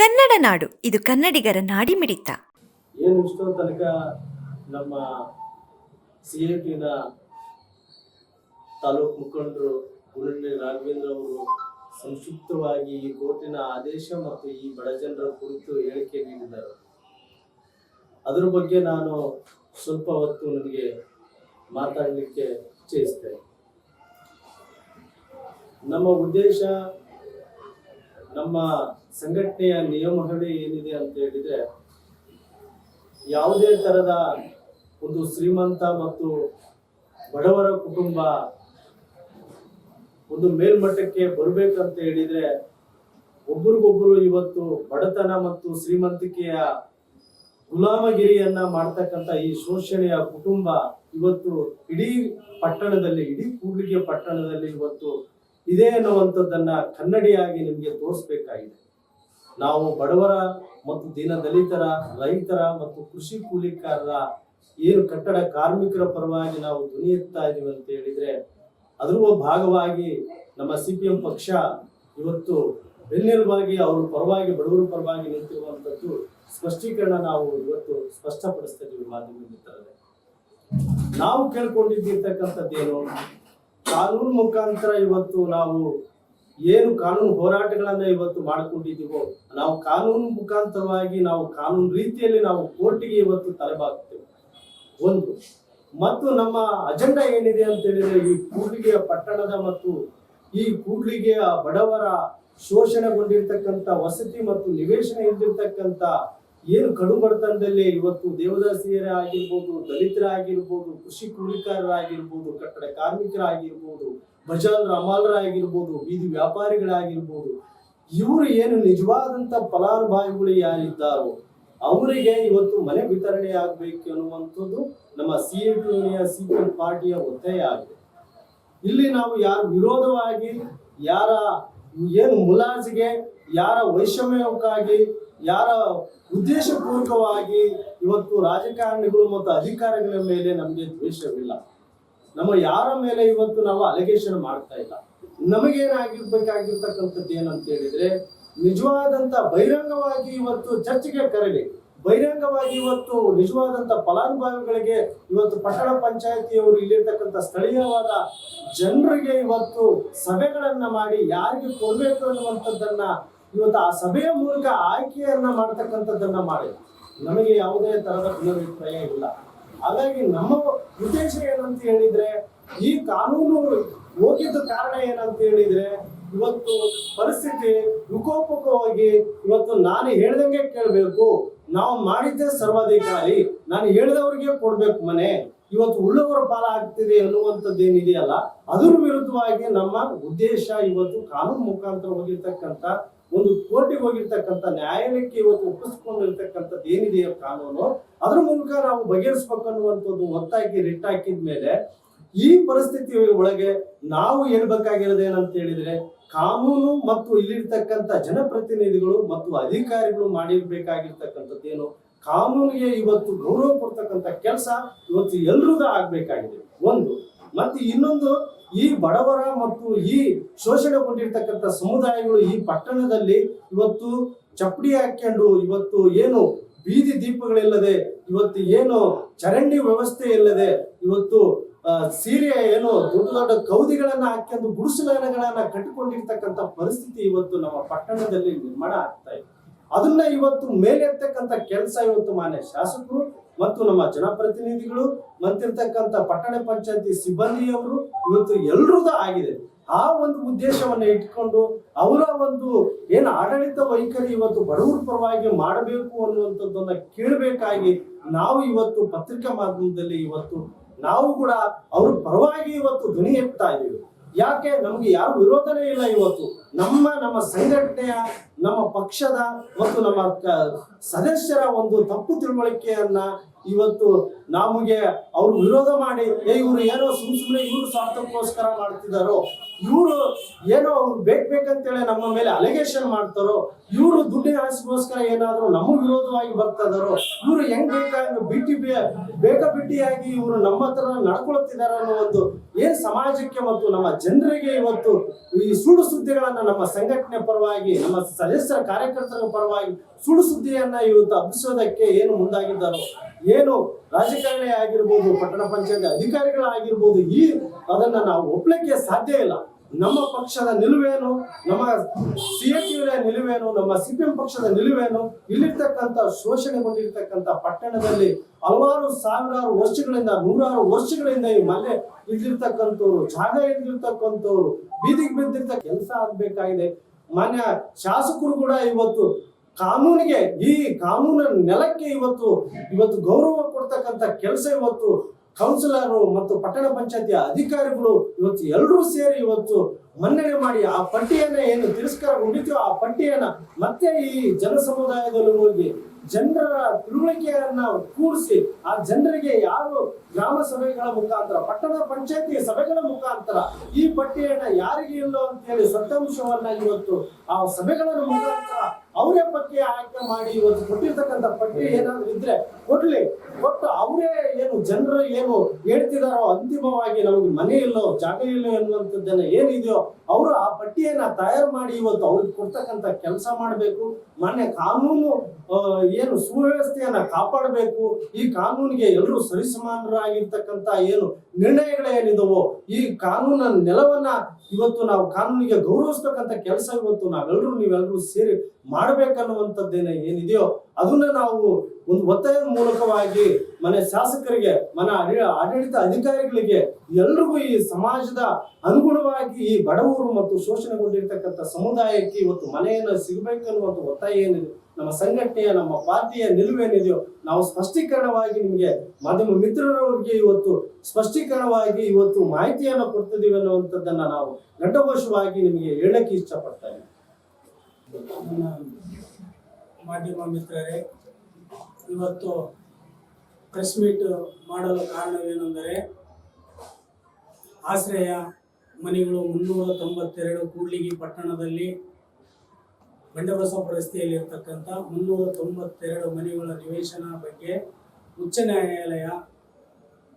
ಕನ್ನಡ ನಾಡು, ಇದು ಕನ್ನಡಿಗರ ನಾಡಿಮಿಡಿತ. ಏನು ಇಷ್ಟೋ ತನಕ ನಮ್ಮ ಸಿ ಎ ತಾಲೂಕು ಮುಖಂಡರು ಗುರುಳ್ಳಿ ರಾಘವೇಂದ್ರ ಅವರು ಸಂಕ್ಷಿಪ್ತವಾಗಿ ಈ ಕೋರ್ಟಿನ ಆದೇಶ ಮತ್ತು ಈ ಬಡ ಜನರ ಕುರಿತು ಹೇಳಿಕೆ ನೀಡಿದರು. ಅದರ ಬಗ್ಗೆ ನಾನು ಸ್ವಲ್ಪ ಹೊತ್ತು ನನಗೆ ಮಾತಾಡಲಿಕ್ಕೆ ಇಚ್ಛಿಸ್ತೇನೆ. ನಮ್ಮ ಉದ್ದೇಶ ನಮ್ಮ ಸಂಘಟನೆಯ ನಿಯಮಗಳು ಏನಿದೆ ಅಂತ ಹೇಳಿದ್ರೆ, ಯಾವುದೇ ತರದ ಒಂದು ಶ್ರೀಮಂತ ಮತ್ತು ಬಡವರ ಕುಟುಂಬ ಒಂದು ಮೇಲ್ಮಟ್ಟಕ್ಕೆ ಬರಬೇಕಂತ ಹೇಳಿದ್ರೆ, ಒಬ್ರಿಗೊಬ್ರು ಇವತ್ತು ಬಡತನ ಮತ್ತು ಶ್ರೀಮಂತಿಕೆಯ ಗುಲಾಮಗಿರಿಯನ್ನ ಮಾಡ್ತಕ್ಕಂಥ ಈ ಶೋಷಣೆಯ ಕುಟುಂಬ ಇವತ್ತು ಇಡೀ ಪಟ್ಟಣದಲ್ಲಿ, ಇಡೀ ಕೂಡ್ಲಿಗೆ ಪಟ್ಟಣದಲ್ಲಿ ಇವತ್ತು ಇದೆ ಅನ್ನುವಂಥದ್ದನ್ನ ಕನ್ನಡಿಯಾಗಿ ನಿಮಗೆ ತೋರಿಸ್ಬೇಕಾಗಿದೆ. ನಾವು ಬಡವರ ಮತ್ತು ದೀನ ದಲಿತರ, ರೈತರ ಮತ್ತು ಕೃಷಿ ಕೂಲಿಕಾರರ ಏನು ಕಟ್ಟಡ ಕಾರ್ಮಿಕರ ಪರವಾಗಿ ನಾವು ಧ್ವನಿ ಎತ್ತಾ ಇದೀವಿ ಅಂತ ಹೇಳಿದ್ರೆ, ಅದರ ಭಾಗವಾಗಿ ನಮ್ಮ ಸಿ ಪಿ ಎಂ ಪಕ್ಷ ಇವತ್ತು ಬೆನ್ನೆಲುಬಾಗಿ ಅವ್ರ ಪರವಾಗಿ, ಬಡವರ ಪರವಾಗಿ ನಿಂತಿರುವಂತದ್ದು ಸ್ಪಷ್ಟೀಕರಣ ನಾವು ಇವತ್ತು ಸ್ಪಷ್ಟಪಡಿಸ್ತಾ ಇದೀವಿ ಮಾಧ್ಯಮ ನಾವು ನಾವು ಕೇಳ್ಕೊಂಡಿದ್ದಿರ್ತಕ್ಕಂಥದ್ದೇನು? ಕಾನೂನು ಮುಖಾಂತರ ಇವತ್ತು ನಾವು ಏನು ಕಾನೂನು ಹೋರಾಟಗಳನ್ನ ಇವತ್ತು ಮಾಡಿಕೊಂಡಿದ್ದೀವೋ, ನಾವು ಕಾನೂನು ಮುಖಾಂತರವಾಗಿ ನಾವು ಕಾನೂನು ರೀತಿಯಲ್ಲಿ ನಾವು ಕೋರ್ಟಿಗೆ ಇವತ್ತು ತಲೆಬಾಗ್ತೇವೆ ಒಂದು, ಮತ್ತು ನಮ್ಮ ಅಜೆಂಡಾ ಏನಿದೆ ಅಂತ ಹೇಳಿದ್ರೆ ಈ ಕೂಡ್ಲಿಗೆಯ ಪಟ್ಟಣದ ಮತ್ತು ಈ ಕೂಡ್ಲಿಗೆಯ ಬಡವರ ಶೋಷಣೆಗೊಂಡಿರ್ತಕ್ಕಂಥ ವಸತಿ ಮತ್ತು ನಿವೇಶನ ಇಲ್ದಿರ್ತಕ್ಕಂಥ ಏನು ಕಡು ಬಡತನದಲ್ಲಿ ಇವತ್ತು ದೇವದಾಸಿಯರೇ ಆಗಿರ್ಬೋದು, ದಲಿತರಾಗಿರ್ಬೋದು, ಕೃಷಿ ಕೂಲಿಕಾರರಾಗಿರ್ಬೋದು, ಕಟ್ಟಡ ಕಾರ್ಮಿಕರಾಗಿರ್ಬೋದು ಬಜಾರ್ ಅಮಾಲರಾಗಿರ್ಬೋದು, ಬೀದಿ ವ್ಯಾಪಾರಿಗಳಾಗಿರ್ಬೋದು, ಇವರು ಏನು ನಿಜವಾದಂತ ಫಲಾನುಭವಿಗಳು ಯಾರಿದ್ದಾರೋ ಅವರಿಗೆ ಇವತ್ತು ಮನೆ ವಿತರಣೆ ಆಗ್ಬೇಕು ಅನ್ನುವಂಥದ್ದು ನಮ್ಮ ಸಿ ಎ ಸಿ ಎಂ ಪಾರ್ಟಿಯ ಒತ್ತಾಯ ಆಗಿದೆ. ಇಲ್ಲಿ ನಾವು ಯಾರ ವಿರೋಧವಾಗಿ, ಯಾರ ಏನು ಮುಲಾಜಿಗೆ, ಯಾರ ವೈಷಮ್ಯಕ್ಕಾಗಿ ಯಾರ ಉದ್ದೇಶಪೂರ್ವಕವಾಗಿ ಇವತ್ತು ರಾಜಕಾರಣಿಗಳು ಮತ್ತು ಅಧಿಕಾರಿಗಳ ಮೇಲೆ ನಮಗೆ ದ್ವೇಷವಿಲ್ಲ. ನಮ್ಮ ಯಾರ ಮೇಲೆ ಇವತ್ತು ನಾವು ಅಲಿಗೇಷನ್ ಮಾಡ್ತಾ ಇಲ್ಲ. ನಮಗೇನಾಗಿರ್ಬೇಕಾಗಿರ್ತಕ್ಕಂಥದ್ದು ಏನಂತ ಹೇಳಿದ್ರೆ ನಿಜವಾದಂತ ಬಹಿರಂಗವಾಗಿ ಇವತ್ತು ಚರ್ಚೆಗೆ ಕರಲಿ ಬಹಿರಂಗವಾಗಿ ಇವತ್ತು ನಿಜವಾದಂತ ಫಲಾನುಭವಿಗಳಿಗೆ ಇವತ್ತು ಪಟ್ಟಣ ಪಂಚಾಯತಿಯವರು ಇಲ್ಲಿರ್ತಕ್ಕಂಥ ಸ್ಥಳೀಯವಾದ ಜನರಿಗೆ ಇವತ್ತು ಸಭೆಗಳನ್ನ ಮಾಡಿ ಯಾರಿಗೆ ಕೊಡಬೇಕು ಅನ್ನುವಂಥದ್ದನ್ನ ಇವತ್ತು ಆ ಸಭೆಯ ಮೂಲಕ ಆಯ್ಕೆಯನ್ನ ಮಾಡ್ತಕ್ಕಂಥದ್ದನ್ನ ಮಾಡಿ. ನಮಗೆ ಯಾವುದೇ ತರದ ಪುನರಭಿಪ್ರಾಯ ಇಲ್ಲ. ಹಾಗಾಗಿ ನಮ್ಮ ಉದ್ದೇಶ ಏನಂತ ಹೇಳಿದ್ರೆ, ಈ ಕಾನೂನು ಹೋಗಿದ್ದ ಕಾರಣ ಏನಂತ ಹೇಳಿದ್ರೆ, ಇವತ್ತು ಪರಿಸ್ಥಿತಿ ವಿಕೋಪಕವಾಗಿ ಇವತ್ತು ನಾನು ಹೇಳ್ದಂಗೆ ಕೇಳಬೇಕು. ನಾವು ಮಾಡಿದ್ದೆ ಸರ್ವಾಧಿಕಾರಿ. ನಾನು ಹೇಳಿದವ್ರಿಗೆ ಕೊಡ್ಬೇಕು ಮನೆ. ಇವತ್ತು ಉಳ್ಳವರ ಪಾಲ ಆಗ್ತಿದೆ ಅನ್ನುವಂಥದ್ದು ಏನಿದೆಯಲ್ಲ, ಅದ್ರ ವಿರುದ್ಧವಾಗಿ ನಮ್ಮ ಉದ್ದೇಶ ಇವತ್ತು ಕಾನೂನು ಮುಖಾಂತರ ಹೋಗಿರ್ತಕ್ಕಂಥ ಒಂದು ಕೋರ್ಟಿಗೆ ಹೋಗಿರ್ತಕ್ಕಂಥ ನ್ಯಾಯಾಲಯಕ್ಕೆ ಇವತ್ತು ಒಪ್ಪಿಸ್ಕೊಂಡಿರ್ತಕ್ಕಂಥದ್ದು ಏನಿದೆಯೋ ಕಾನೂನು, ಅದ್ರ ಮೂಲಕ ನಾವು ಬಗೆಹರಿಸ್ಬೇಕು ಅನ್ನುವಂಥದ್ದು ಒತ್ತಾಗಿ ರಿಟ್ ಹಾಕಿದ ಮೇಲೆ ಈ ಪರಿಸ್ಥಿತಿ ಒಳಗೆ ನಾವು ಏನಂತ ಹೇಳಿದ್ರೆ ಕಾನೂನು ಮತ್ತು ಇಲ್ಲಿರ್ತಕ್ಕಂಥ ಜನಪ್ರತಿನಿಧಿಗಳು ಮತ್ತು ಅಧಿಕಾರಿಗಳು ಮಾಡಿರ್ಬೇಕಾಗಿರ್ತಕ್ಕಂಥದ್ದು ಏನು? ಕಾನೂನಿಗೆ ಇವತ್ತು ಗೌರವ ಕೊಡ್ತಕ್ಕಂಥ ಕೆಲಸ ಇವತ್ತು ಎಲ್ರದ್ದು ಆಗ್ಬೇಕಾಗಿದೆ. ಒಂದು, ಮತ್ತೆ ಇನ್ನೊಂದು ಈ ಬಡವರ ಮತ್ತು ಈ ಶೋಷಣೆಗೊಂಡಿರ್ತಕ್ಕಂಥ ಸಮುದಾಯಗಳು ಈ ಪಟ್ಟಣದಲ್ಲಿ ಇವತ್ತು ಚಪ್ಪಡಿ ಹಾಕೊಂಡು ಇವತ್ತು ಏನು ಬೀದಿ ದೀಪಗಳಿಲ್ಲದೆ, ಇವತ್ತು ಏನು ಚರಂಡಿ ವ್ಯವಸ್ಥೆ ಇಲ್ಲದೆ, ಇವತ್ತು ಸೀರೆ ಏನು ದೊಡ್ಡ ದೊಡ್ಡ ಕೌದಿಗಳನ್ನ ಹಾಕೊಂಡು ಗುಡಿಸಲುಗಳನ್ನ ಕಟ್ಟಿಕೊಂಡಿರ್ತಕ್ಕಂಥ ಪರಿಸ್ಥಿತಿ ಇವತ್ತು ನಮ್ಮ ಪಟ್ಟಣದಲ್ಲಿ ನಿರ್ಮಾಣ ಆಗ್ತಾ ಇದೆ. ಅದನ್ನ ಇವತ್ತು ಮೇಲೆತ್ತಕ್ಕಂಥ ಕೆಲಸ ಇವತ್ತು ಮಾನ್ಯ ಶಾಸಕರು ಮತ್ತು ನಮ್ಮ ಜನಪ್ರತಿನಿಧಿಗಳು ಮತ್ತಿರ್ತಕ್ಕಂಥ ಪಟ್ಟಣ ಪಂಚಾಯತಿ ಸಿಬ್ಬಂದಿಯವರು ಇವತ್ತು ಎಲ್ರದ್ದು ಆಗಿದೆ. ಆ ಒಂದು ಉದ್ದೇಶವನ್ನ ಇಟ್ಕೊಂಡು ಅವರ ಒಂದು ಏನು ಆಡಳಿತ ವೈಖರಿ ಇವತ್ತು ಬಡವರ ಪರವಾಗಿ ಮಾಡಬೇಕು ಅನ್ನುವಂಥದ್ದನ್ನ ಕೇಳಬೇಕಾಗಿ ನಾವು ಇವತ್ತು ಪತ್ರಿಕಾ ಮಾಧ್ಯಮದಲ್ಲಿ ಇವತ್ತು ನಾವು ಕೂಡ ಅವ್ರ ಪರವಾಗಿ ಇವತ್ತು ಧ್ವನಿ ಎತ್ತಾ ಇದೀವಿ ಯಾಕೆ ನಮ್ಗೆ ಯಾರು ವಿರೋಧನೇ ಇಲ್ಲ ಇವತ್ತು? ನಮ್ಮ ನಮ್ಮ ಸಂಘಟನೆಯ, ನಮ್ಮ ಪಕ್ಷದ ಮತ್ತು ನಮ್ಮ ಸದಸ್ಯರ ಒಂದು ತಪ್ಪು ತಿಳುವಳಿಕೆಯನ್ನ ಇವತ್ತು ನಮಗೆ ಅವ್ರು ವಿರೋಧ ಮಾಡಿ, ಏ, ಇವ್ರು ಏನೋ ಸುಮ್ ಸುಮ್ಮನೆ ಇವರು ಸ್ವಾರ್ಥಕ್ಕೋಸ್ಕರ ಮಾಡ್ತಿದಾರೋ ಇವರು ಏನೋ ಅವ್ರು ಬೇಕ್ ಬೇಕಂತೇಳಿ ನಮ್ಮ ಮೇಲೆ ಅಲಿಗೇಷನ್ ಮಾಡ್ತಾರೋ, ಇವರು ದುಡ್ಡಿನ ಆಸೆಗೋಸ್ಕರ ಏನಾದರೂ ನಮ್ಮ ವಿರೋಧವಾಗಿ ಬರ್ತಾ ಇದಾರೋ, ಇವರು ಹೆಂಗ್ ಬೇಕಾದ್ರು ಬಿಟ್ಟಿ ಬೇಗ ಬಿಟ್ಟಿಯಾಗಿ ಇವರು ನಮ್ಮ ಹತ್ರ ನಡ್ಕೊಳ್ತಿದಾರ ಅನ್ನೋ ಒಂದು ಏನ್ ಸಮಾಜಕ್ಕೆ ಮತ್ತು ನಮ್ಮ ಜನರಿಗೆ ಇವತ್ತು ಈ ಸುಳ್ಳು ಸುದ್ದಿಗಳನ್ನ ನಮ್ಮ ಸಂಘಟನೆ ಪರವಾಗಿ, ನಮ್ಮ ಸದಸ್ಯರ ಕಾರ್ಯಕರ್ತರ ಪರವಾಗಿ ಸುಳ್ಳು ಸುದ್ದಿಯನ್ನ ಇವತ್ತು ಹಬ್ಬಿಸೋದಕ್ಕೆ ಏನು ಮುಂದಾಗಿದ್ದಾರೋ ಏನು ರಾಜಕಾರಣಿ ಆಗಿರ್ಬೋದು, ಪಟ್ಟಣ ಪಂಚಾಯತ್ ಅಧಿಕಾರಿಗಳಾಗಿರ್ಬೋದು, ಈ ಅದನ್ನ ನಾವು ಒಪ್ಲಿಕ್ಕೆ ಸಾಧ್ಯ ಇಲ್ಲ. ನಮ್ಮ ಪಕ್ಷದ ನಿಲುವೇನು, ನಮ್ಮ ಸಿ ನಿಲುವೇನು, ನಮ್ಮ ಸಿಪಿಎಂ ಪಕ್ಷದ ನಿಲುವೇನು, ಇಲ್ಲಿರ್ತಕ್ಕಂಥ ಶೋಷಣೆಗೊಂಡಿರ್ತಕ್ಕಂಥ ಪಟ್ಟಣದಲ್ಲಿ ಹಲವಾರು ಸಾವಿರಾರು ವರ್ಷಗಳಿಂದ, ನೂರಾರು ವರ್ಷಗಳಿಂದ ಈ ಮಲೆ ಇದ್ದಿರ್ತಕ್ಕಂಥವ್ರು, ಜಾಗ ಇದ್ದಿರ್ತಕ್ಕಂಥವ್ರು, ಬೀದಿಗೆ ಬಿದ್ದಿರ್ತಕ್ಕ ಕೆಲಸ ಆಗ್ಬೇಕಾಗಿದೆ. ಮಾನ್ಯ ಶಾಸಕರು ಕೂಡ ಇವತ್ತು ಕಾನೂನಿಗೆ, ಈ ಕಾನೂನಿನ ನೆಲಕ್ಕೆ ಇವತ್ತು ಇವತ್ತು ಗೌರವ ಕೊಡ್ತಕ್ಕಂಥ ಕೆಲಸ ಇವತ್ತು ಕೌನ್ಸಿಲರು ಮತ್ತು ಪಟ್ಟಣ ಪಂಚಾಯತಿ ಅಧಿಕಾರಿಗಳು ಇವತ್ತು ಎಲ್ಲರೂ ಸೇರಿ ಇವತ್ತು ಮನ್ನಣೆ ಮಾಡಿ ಆ ಪಟ್ಟಿಯನ್ನ ಏನು ತಿರಸ್ಕಾರಗೊಂಡಿದ್ಯೋ ಆ ಪಟ್ಟಿಯನ್ನ ಮತ್ತೆ ಈ ಜನ ಸಮುದಾಯದಲ್ಲಿ ಹೋಗಿ ಜನರ ತಿಳುವಳಿಕೆಯನ್ನ ಕೂಡಿಸಿ ಆ ಜನರಿಗೆ ಯಾರು ಗ್ರಾಮ ಸಭೆಗಳ ಮುಖಾಂತರ, ಪಟ್ಟಣ ಪಂಚಾಯತಿ ಸಭೆಗಳ ಮುಖಾಂತರ ಈ ಪಟ್ಟಿಯನ್ನ ಯಾರಿಗೆ ಇಲ್ಲೋ ಅಂತ ಹೇಳಿ ಸತ್ಯಾಂಶವನ್ನ ಇವತ್ತು ಆ ಸಭೆಗಳ ಮುಖಾಂತರ ಅವರೇ ಪಟ್ಟಿ ಆಯ್ಕೆ ಮಾಡಿ ಇವತ್ತು ಕೊಟ್ಟಿರ್ತಕ್ಕಂಥ ಪಟ್ಟಿ ಏನಾದ್ರು ಇದ್ರೆ ಕೊಡ್ಲಿ. ಕೊಟ್ಟು ಅವರೇ ಏನು, ಜನರು ಏನು ಹೇಳ್ತಿದಾರೋ ಅಂತಿಮವಾಗಿ ನಮಗೆ ಮನೆ ಇಲ್ಲೋ, ಜಾಗ ಇಲ್ಲೋ ಎನ್ನುವಂಥದ್ದನ್ನ ಏನಿದೆಯೋ, ಅವರು ಆ ಪಟ್ಟಿಯನ್ನ ತಯಾರು ಮಾಡಿ ಇವತ್ತು ಅವ್ರಿಗೆ ಕೊಡ್ತಕ್ಕಂಥ ಕೆಲಸ ಮಾಡಬೇಕು. ಮನೆ ಕಾನೂನು ಏನು ಸುವ್ಯವಸ್ಥೆಯನ್ನ ಕಾಪಾಡಬೇಕು. ಈ ಕಾನೂನಿಗೆ ಎಲ್ಲರೂ ಸರಿಸಮಾನರಾಗಿರ್ತಕ್ಕಂಥ ಏನು ನಿರ್ಣಯಗಳೇನಿದವೋ, ಈ ಕಾನೂನ ನೆಲವನ್ನ ಇವತ್ತು ನಾವು ಕಾನೂನಿಗೆ ಗೌರವಿಸ್ತಕ್ಕಂಥ ಕೆಲಸ ಇವತ್ತು ನಾವೆಲ್ಲರೂ ನೀವೆಲ್ಲರೂ ಸೇರಿ ಮಾಡ್ಬೇಕನ್ನುವಂಥದ್ದೇನೆ ಏನಿದೆಯೋ ಅದನ್ನ ನಾವು ಒಂದು ಒತ್ತಾಯದ ಮೂಲಕವಾಗಿ ಮನೆ ಶಾಸಕರಿಗೆ, ಮನೆ ಆಡಳಿ- ಆಡಳಿತ ಅಧಿಕಾರಿಗಳಿಗೆ ಎಲ್ರಿಗೂ ಈ ಸಮಾಜದ ಅನುಗುಣವಾಗಿ ಈ ಬಡವರು ಮತ್ತು ಶೋಷಣೆಗೊಂಡಿರ್ತಕ್ಕಂಥ ಸಮುದಾಯಕ್ಕೆ ಇವತ್ತು ಮನೆಯನ್ನು ಸಿಗಬೇಕನ್ನುವಂಥ ಒತ್ತಾಯ ಏನಿದೆ, ನಮ್ಮ ಸಂಘಟನೆಯ, ನಮ್ಮ ಪಾರ್ಟಿಯ ನಿಲುವೇನಿದೆಯೋ ನಾವು ಸ್ಪಷ್ಟೀಕರಣವಾಗಿ ನಿಮಗೆ ಮಾಧ್ಯಮ ಮಿತ್ರರವರಿಗೆ ಇವತ್ತು ಸ್ಪಷ್ಟೀಕರಣವಾಗಿ ಇವತ್ತು ಮಾಹಿತಿಯನ್ನು ಕೊಡ್ತಿದ್ದೀವಿ ಅನ್ನುವಂಥದ್ದನ್ನ ನಾವು ಘಟಘೋಷವಾಗಿ ನಿಮಗೆ ಹೇಳಕ್ಕೆ ಇಷ್ಟಪಡ್ತಾ ಇದ್ದೀನಿ. ಮಾಧ್ಯಮ ಮಿತ್ರರೇ, ಇವತ್ತು ಪ್ರೆಸ್ ಮೀಟ್ ಮಾಡಲು ಕಾರಣವೇನೆಂದರೆ, ಆಶ್ರಯ ಮನೆಗಳು ಮುನ್ನೂರ ತೊಂಬತ್ತೆರಡು ಕೂಡ್ಲಿಗಿ ಪಟ್ಟಣದಲ್ಲಿ ಬಂಡಬಸಪ್ಪ ರಸ್ತೆಯಲ್ಲಿರ್ತಕ್ಕಂಥ ಮುನ್ನೂರ ತೊಂಬತ್ತೆರಡು ಮನೆಗಳ ನಿವೇಶನ ಬಗ್ಗೆ ಉಚ್ಚ ನ್ಯಾಯಾಲಯ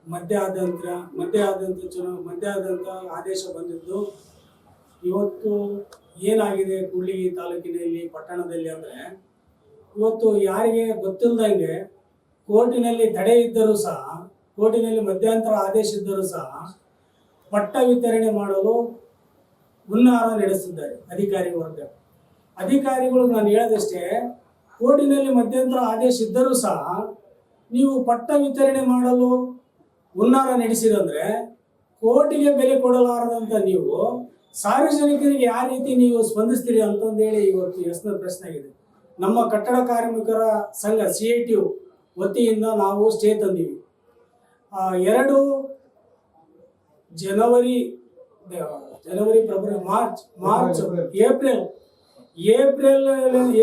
ಮಧ್ಯಾಹ್ನಂತರ ಮಧ್ಯಾಹ್ನಂತ ಮಧ್ಯ ಮಧ್ಯಾಹ್ನಂತ ಆದೇಶ ಬಂದಿದ್ದು, ಇವತ್ತು ಏನಾಗಿದೆ ಕೂಡ್ಲಿಗಿ ತಾಲೂಕಿನಲ್ಲಿ, ಪಟ್ಟಣದಲ್ಲಿ ಅಂದರೆ ಇವತ್ತು ಯಾರಿಗೆ ಗೊತ್ತಿಲ್ಲದಂಗೆ ಕೋರ್ಟಿನಲ್ಲಿ ತಡೆ ಇದ್ದರೂ ಸಹ, ಕೋರ್ಟಿನಲ್ಲಿ ಮಧ್ಯಂತರ ಆದೇಶ ಇದ್ದರೂ ಸಹ ಪಟ್ಟ ವಿತರಣೆ ಮಾಡಲು ಹುನ್ನಾರ ನಡೆಸಿದ್ದಾರೆ ಅಧಿಕಾರಿ ವರ್ಗ ಅಧಿಕಾರಿಗಳು ನಾನು ಹೇಳದಷ್ಟೇ, ಕೋರ್ಟಿನಲ್ಲಿ ಮಧ್ಯಂತರ ಆದೇಶ ಇದ್ದರೂ ಸಹ ನೀವು ಪಟ್ಟ ವಿತರಣೆ ಮಾಡಲು ಹುನ್ನಾರ ನಡೆಸಿದಂದ್ರೆ ಕೋರ್ಟಿಗೆ ಬೆಲೆ ಕೊಡಲಾರದಂತ ನೀವು ಸಾರ್ವಜನಿಕರಿಗೆ ಯಾವ ರೀತಿ ನೀವು ಸ್ಪಂದಿಸ್ತೀರಿ ಅಂತಂದೇಳಿ ಇವತ್ತು ಎಸ್ನ ಪ್ರಶ್ನೆ ಆಗಿದೆ. ನಮ್ಮ ಕಟ್ಟಡ ಕಾರ್ಮಿಕರ ಸಂಘ ಸಿ ಐ ಟಿ ವತಿಯಿಂದ ನಾವು ಸ್ಟೇ ತಂದೀವಿ. ಎರಡು ಜನವರಿ ಜನವರಿ, February, March March, April April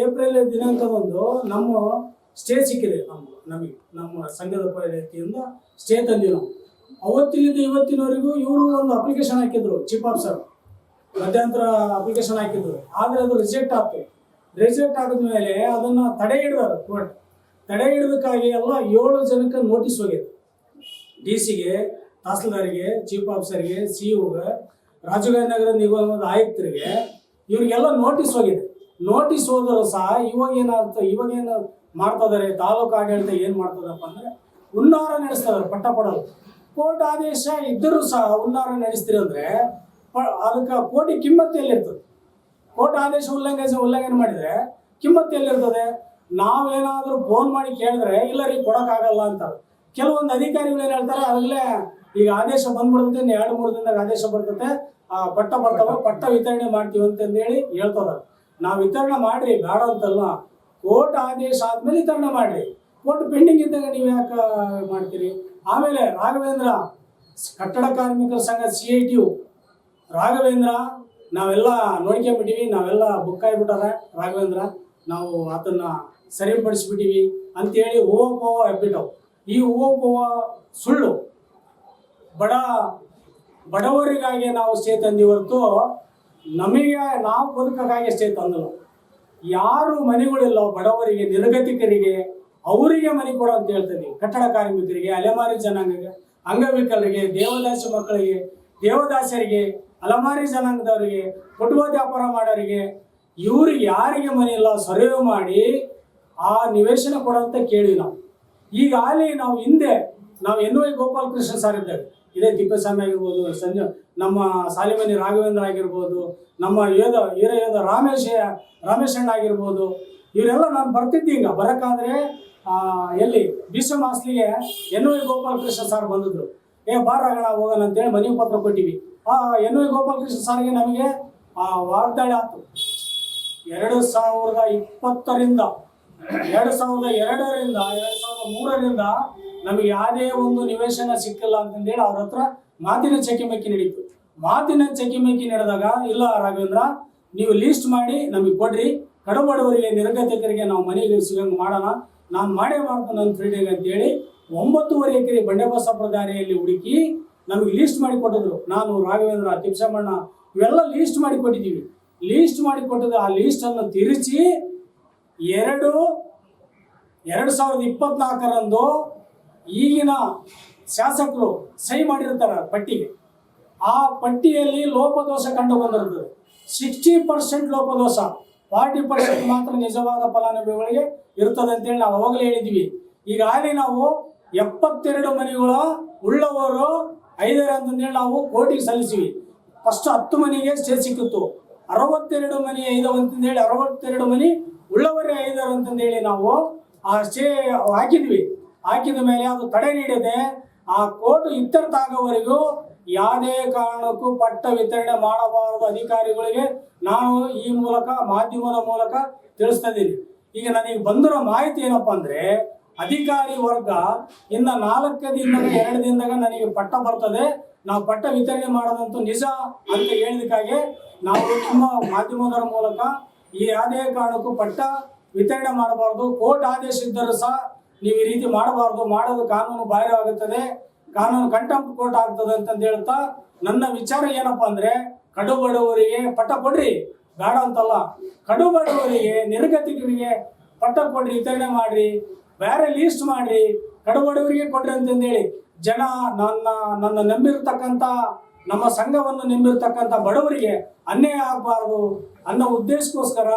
April ದಿನಾಂಕದಂದು ನಮ್ಮ ಸ್ಟೇ ಸಿಕ್ಕಿದೆ ನಮ್ಮ, ನಮಗೆ, ನಮ್ಮ ಸಂಘದ ವತಿಯಿಂದ ಸ್ಟೇ ತಂದಿವಿ ನಾವು ಅವತ್ತಿನಿಂದ ಇವತ್ತಿನವರೆಗೂ ಇವರು ಒಂದು ಅಪ್ಲಿಕೇಶನ್ ಹಾಕಿದ್ರು ಚೀಫ್ ಆಫೀಸರ್ ಮಧ್ಯಂತರ ಅಪ್ಲಿಕೇಶನ್ ಹಾಕಿದ್ರು. ಆದರೆ ಅದು ರಿಜೆಕ್ಟ್ ಆಗ್ತದೆ ರಿಜೆಕ್ಟ್ ಆದ್ಮೇಲೆ ಅದನ್ನ ತಡೆ ಹಿಡಿದಾರೆ ಕೋರ್ಟ್ ತಡೆ ಹಿಡಿದಕ್ಕಾಗಿ ಎಲ್ಲ ಏಳು ಜನಕ್ಕೆ ನೋಟಿಸ್ ಹೋಗಿದೆ. ಡಿ ಸಿಗೆ ತಹಸೀಲ್ದಾರಿಗೆ ಚೀಫ್ ಆಫೀಸರ್ಗೆ ಸಿ ಒಗೆ ರಾಜಗಾರಿ ನಗರ ನಿಗಮದ ಆಯುಕ್ತರಿಗೆ ಇವರಿಗೆಲ್ಲ ನೋಟಿಸ್ ಹೋಗಿದೆ. ನೋಟಿಸ್ ಹೋದರೂ ಸಹ ಇವಾಗ ಏನಾಗುತ್ತೆ, ಇವಾಗ ಏನು ಮಾಡ್ತಾ ತಾಲೂಕು ಆಡಳಿತ ಏನು ಮಾಡ್ತದಪ್ಪ ಅಂದರೆ ಹುನ್ನಾರ ನಡೆಸ್ತಾರೆ ಪಟ್ಟ ಕೊಡೋದು ಕೋರ್ಟ್ ಆದೇಶ ಇದ್ದರೂ ಸಹ ಹುನ್ನಾರ ನಡೆಸ್ತಿರಂದ್ರೆ ಅದಕ್ಕೆ ಕೋಟಿ ಕಿಮ್ಮತ್ತು ಎಲ್ಲಿರ್ತದೆ? ಕೋರ್ಟ್ ಆದೇಶ ಉಲ್ಲಂಘನೆ ಉಲ್ಲಂಘನೆ ಮಾಡಿದ್ರೆ ಕಿಮ್ಮತ್ತು ಎಲ್ಲಿರ್ತದೆ? ನಾವೇನಾದರೂ ಫೋನ್ ಮಾಡಿ ಕೇಳಿದ್ರೆ, ಇಲ್ಲ ರೀ, ಕೊಡೋಕ್ಕಾಗಲ್ಲ ಅಂತಾರೆ. ಕೆಲವೊಂದು ಅಧಿಕಾರಿಗಳು ಏನು ಹೇಳ್ತಾರೆ ಆಗಲೇ ಈಗ ಆದೇಶ ಬಂದ್ಬಿಡುತ್ತೆ ಎರಡು ಮೂರು ದಿನದಾಗ ಆದೇಶ ಬರ್ತದೆ. ಆ ಪಟ್ಟ ಬರ್ತಾವ, ಪಟ್ಟ ವಿತರಣೆ ಮಾಡ್ತೀವಿ ಅಂತಂದೇಳಿ ಹೇಳ್ತದ ನಾವು ವಿತರಣೆ ಮಾಡ್ರಿ, ಬೇಡ ಅಂತಲ್ಲ. ಕೋರ್ಟ್ ಆದೇಶ ಆದ್ಮೇಲೆ ವಿತರಣೆ ಮಾಡ್ರಿ. ಕೋರ್ಟ್ ಪೆಂಡಿಂಗ್ ಇದ್ದಾಗ ನೀವು ಯಾಕೆ ಮಾಡ್ತೀರಿ? ಆಮೇಲೆ ರಾಘವೇಂದ್ರ, ಕಟ್ಟಡ ಕಾರ್ಮಿಕರ ಸಂಘ ಸಿ ಐ ಟಿ ರಾಘವೇಂದ್ರ, ನಾವೆಲ್ಲ ನೋಡ್ಕೊಂಬಿಟ್ಟಿವಿ ನಾವೆಲ್ಲ ಬುಕ್ ಆಗಿಬಿಟ್ಟಾರೆ ರಾಘವೇಂದ್ರ, ನಾವು ಅದನ್ನ ಸರಿಪಡಿಸ್ಬಿಟ್ಟಿವಿ ಅಂತೇಳಿ ಓ ಪೋವ ಎಬ್ಬಿಟ್ಟವು. ಈ ಓಪೋ ಪೋವ ಸುಳ್ಳು. ಬಡ, ಬಡವರಿಗಾಗಿ ನಾವು ಸ್ಟೇ ತಂದಿ ಹೊರತು ನಮಗೆ ನಾವು ಬದುಕಕ್ಕಾಗಿ ಸ್ಟೇ ತಂದಲು ಯಾರು ಮನೆಗಳಿಲ್ಲ ಬಡವರಿಗೆ, ನಿರ್ಗತಿಕರಿಗೆ, ಅವರಿಗೆ ಮನೆ ಕೊಡು ಅಂತ ಹೇಳ್ತೀವಿ ಕಟ್ಟಡ ಕಾರ್ಮಿಕರಿಗೆ, ಅಲೆಮಾರಿ ಜನಾಂಗಕ್ಕೆ, ಅಂಗವಿಕಲರಿಗೆ, ದೇವದಾಸಿ ಮಕ್ಕಳಿಗೆ, ದೇವದಾಸರಿಗೆ ಅಲಮಾರಿ ಜನಾಂಗದವರಿಗೆ, ಕುಟುಂಬ ವ್ಯಾಪಾರ ಮಾಡೋರಿಗೆ, ಇವ್ರಿಗೆ ಯಾರಿಗೆ ಮನೆ ಇಲ್ಲ, ಸರ್ವೆ ಮಾಡಿ ಆ ನಿವೇಶನ ಕೊಡಂತ ಕೇಳಿಲ್ಲ ಈಗಾಗಲೇ ನಾವು ಹಿಂದೆ, ನಾವು N Y Gopal Krishna sir ಇದ್ದೇವೆ. ಇದೇ ತಿಪ್ಪೇಸ್ವಾಮಿ ಆಗಿರ್ಬೋದು, ಸಂಜೆ, ನಮ್ಮ ಸಾಲಿಮನಿ ರಾಘವೇಂದ್ರ ಆಗಿರ್ಬೋದು, ನಮ್ಮ ಯೋಧ ವೀರ ಯೋಧ ರಾಮೇಶ, ರಾಮೇಶ್ ಅಣ್ಣ ಆಗಿರ್ಬೋದು, ಇವರೆಲ್ಲ ನಾನು ಬರ್ತಿದ್ದೆ ಈಗ. ಬರೋಕ್ಕಾದ್ರೆ ಎಲ್ಲಿ? Bhishma ಹಾಸ್ಲಿಗೆ N Y Gopal Krishna sir ಬಂದಿದ್ರು. ಏ ಬಾರ ಹೋಗೋಣ ಅಂತೇಳಿ ಮನೆ ಪತ್ರ ಕೊಟ್ಟಿವಿ. ಎನ್ ವಿ ಗೋಪಾಲಕೃಷ್ಣ ಸರ್ಗೆ ನಮಗೆ, ಆ, ವಾಗ್ದಾಳಿ ಆಯ್ತು ಎರಡು ಸಾವಿರದ ಇಪ್ಪತ್ತರಿಂದ, ಎರಡು ಸಾವಿರದ ಎರಡರಿಂದ, ಎರಡು ಸಾವಿರದ ಮೂರರಿಂದ ನಮಗೆ ಯಾವುದೇ ಒಂದು ನಿವೇಶನ ಸಿಕ್ಕಿಲ್ಲ ಅಂತಂದೇಳಿ ಅವ್ರ ಹತ್ರ ಮಾತಿನ ಚಕಿಮಕ್ಕಿ ನಡೀತು. ಮಾತಿನ ಚಕಿಮಕ್ಕಿ ನಡೆದಾಗ, ಇಲ್ಲ ರಾಘವೇಂದ್ರ, ನೀವು ಲೀಸ್ಟ್ ಮಾಡಿ, ನಮಗೆ ಕೊಡ್ರಿ. ಕಡುಬಡವರಿಗೆ ನಿರ್ಗತಿಕರಿಗೆ ನಾವು ಮನೆಗೆ ಸಿಗಂಗೆ ಮಾಡೋಣ. ನಾನು ಮಾಡೇ ಮಾಡ್ತೀನಿ ನನ್ನ ಫ್ರೀಡಿಗೆ ಅಂತೇಳಿ ಒಂಬತ್ತುವರೆ ಎಕರೆ ಬಂಡೆಬಸಪ್ಪರ ದಾರಿಯಲ್ಲಿ ಹುಡುಕಿ ನಮಗೆ ಲೀಸ್ಟ್ ಮಾಡಿ ಕೊಟ್ಟಿದ್ರು. ನಾನು ರಾಘವೇಂದ್ರ, ತಿಪ್ಸಮ್ಮಣ್ಣ, ಇವೆಲ್ಲ ಲೀಸ್ಟ್ ಮಾಡಿ ಕೊಟ್ಟಿದ್ದೀವಿ. ಲೀಸ್ಟ್ ಮಾಡಿ ಕೊಟ್ಟಿದ್ದು ಆ ಲೀಸ್ಟನ್ನು ತಿರುಚಿ ಎರಡು ಎರಡು ಸಾವಿರದ ಇಪ್ಪತ್ನಾಲ್ಕರಂದು ಈಗಿನ ಶಾಸಕರು ಸಹಿ ಮಾಡಿರ್ತಾರೆ ಪಟ್ಟಿಗೆ. ಆ ಪಟ್ಟಿಯಲ್ಲಿ ಲೋಪದೋಷ ಕಂಡು ಬಂದಿರುತ್ತದೆ ಸಿಕ್ಸ್ಟಿ ಪರ್ಸೆಂಟ್ ಲೋಪದೋಷ ಫಾರ್ಟಿ ಪರ್ಸೆಂಟ್ ಮಾತ್ರ ನಿಜವಾದ ಫಲಾನುಭವಿಗಳಿಗೆ ಇರ್ತದೆ ಅಂತೇಳಿ ನಾವು ಅವಾಗಲೇ ಹೇಳಿದ್ವಿ ಈಗಾಗಲೇ ನಾವು ಎಪ್ಪತ್ತೆರಡು ಮನೆಗಳ ಉಳ್ಳವರು ಐದರ ಅಂತಂದೇಳಿ ನಾವು ಕೋರ್ಟಿಗೆ ಸಲ್ಲಿಸಿವಿ. ಫಸ್ಟ್ ಹತ್ತು ಮನೆಗೆ ಸ್ಟೇ ಸಿಕ್ಕಿತ್ತು. ಅರವತ್ತೆರಡು ಮನೆ ಐದವ ಅಂತಂದೇಳಿ ಅರವತ್ತೆರಡು ಮನೆ ಉಳ್ಳವರೇ ಐದರ ಅಂತಂದೇಳಿ ನಾವು ಆ ಸ್ಟೇ ಹಾಕಿದ್ವಿ. ಹಾಕಿದ ಮೇಲೆ ಅದು ತಡೆ ನೀಡದೆ. ಆ ಕೋರ್ಟ್ ಇತ್ಯರ್ಥ ಆಗೋವರೆಗೂ ಯಾವುದೇ ಕಾರಣಕ್ಕೂ ಪಟ್ಟ ವಿತರಣೆ ಮಾಡಬಾರದು ಅಧಿಕಾರಿಗಳಿಗೆ ನಾನು ಈ ಮೂಲಕ, ಮಾಧ್ಯಮದ ಮೂಲಕ ತಿಳಿಸ್ತಾ ಇದ್ದೀನಿ. ಈಗ ನನಗೆ ಬಂದಿರೋ ಮಾಹಿತಿ ಏನಪ್ಪಾ ಅಂದ್ರೆ ಅಧಿಕಾರಿ ವರ್ಗ ಇನ್ನ ನಾಲ್ಕು ದಿನದಾಗ, ಎರಡು ದಿನದಾಗ ನನಗೆ ಪಟ್ಟ ಬರ್ತದೆ. ನಾವು ಪಟ್ಟ ವಿತರಣೆ ಮಾಡೋದಂತೂ ನಿಜ ಅಂತ ಹೇಳಿದಕ್ಕಾಗಿ ನಾವು ನಮ್ಮ ಮಾಧ್ಯಮದವರ ಮೂಲಕ ಈ ಯಾವುದೇ ಕಾರಣಕ್ಕೂ ಪಟ್ಟ ವಿತರಣೆ ಮಾಡಬಾರ್ದು. ಕೋರ್ಟ್ ಆದೇಶ ಇದ್ದರೂ ಸಹ ನೀವು ಈ ರೀತಿ ಮಾಡಬಾರ್ದು. ಮಾಡೋದು ಕಾನೂನು ಬಾಹಿರವಾಗುತ್ತದೆ ಕಾನೂನು ಕಂಟೆಂಪ್ಟ್ ಕೋರ್ಟ್ ಆಗ್ತದೆ ಅಂತಂದು ಹೇಳ್ತಾ ನನ್ನ ವಿಚಾರ ಏನಪ್ಪಾ ಅಂದ್ರೆ, ಕಡು ಬಡವರಿಗೆ ಪಟ್ಟ ಕೊಡ್ರಿ. ಬೇಡ ಅಂತಲ್ಲ. ಕಡು ಬಡವರಿಗೆ, ನಿರ್ಗತಿಕರಿಗೆ ಪಟ್ಟ ಕೊಡ್ರಿ, ವಿತರಣೆ ಮಾಡ್ರಿ. ಬೇರೆ ಲೀಸ್ಟ್ ಮಾಡ್ರಿ ಕಡು ಬಡವರಿಗೆ ಕೊಡ್ರಿ ಅಂತಂದೇಳಿ. ಜನ ನನ್ನ ನನ್ನ ನಂಬಿರ್ತಕ್ಕಂಥ, ನಮ್ಮ ಸಂಘವನ್ನು ನಂಬಿರ್ತಕ್ಕಂಥ ಬಡವರಿಗೆ ಅನ್ಯಾಯ ಆಗಬಾರ್ದು ಅನ್ನೋ ಉದ್ದೇಶಕ್ಕೋಸ್ಕರ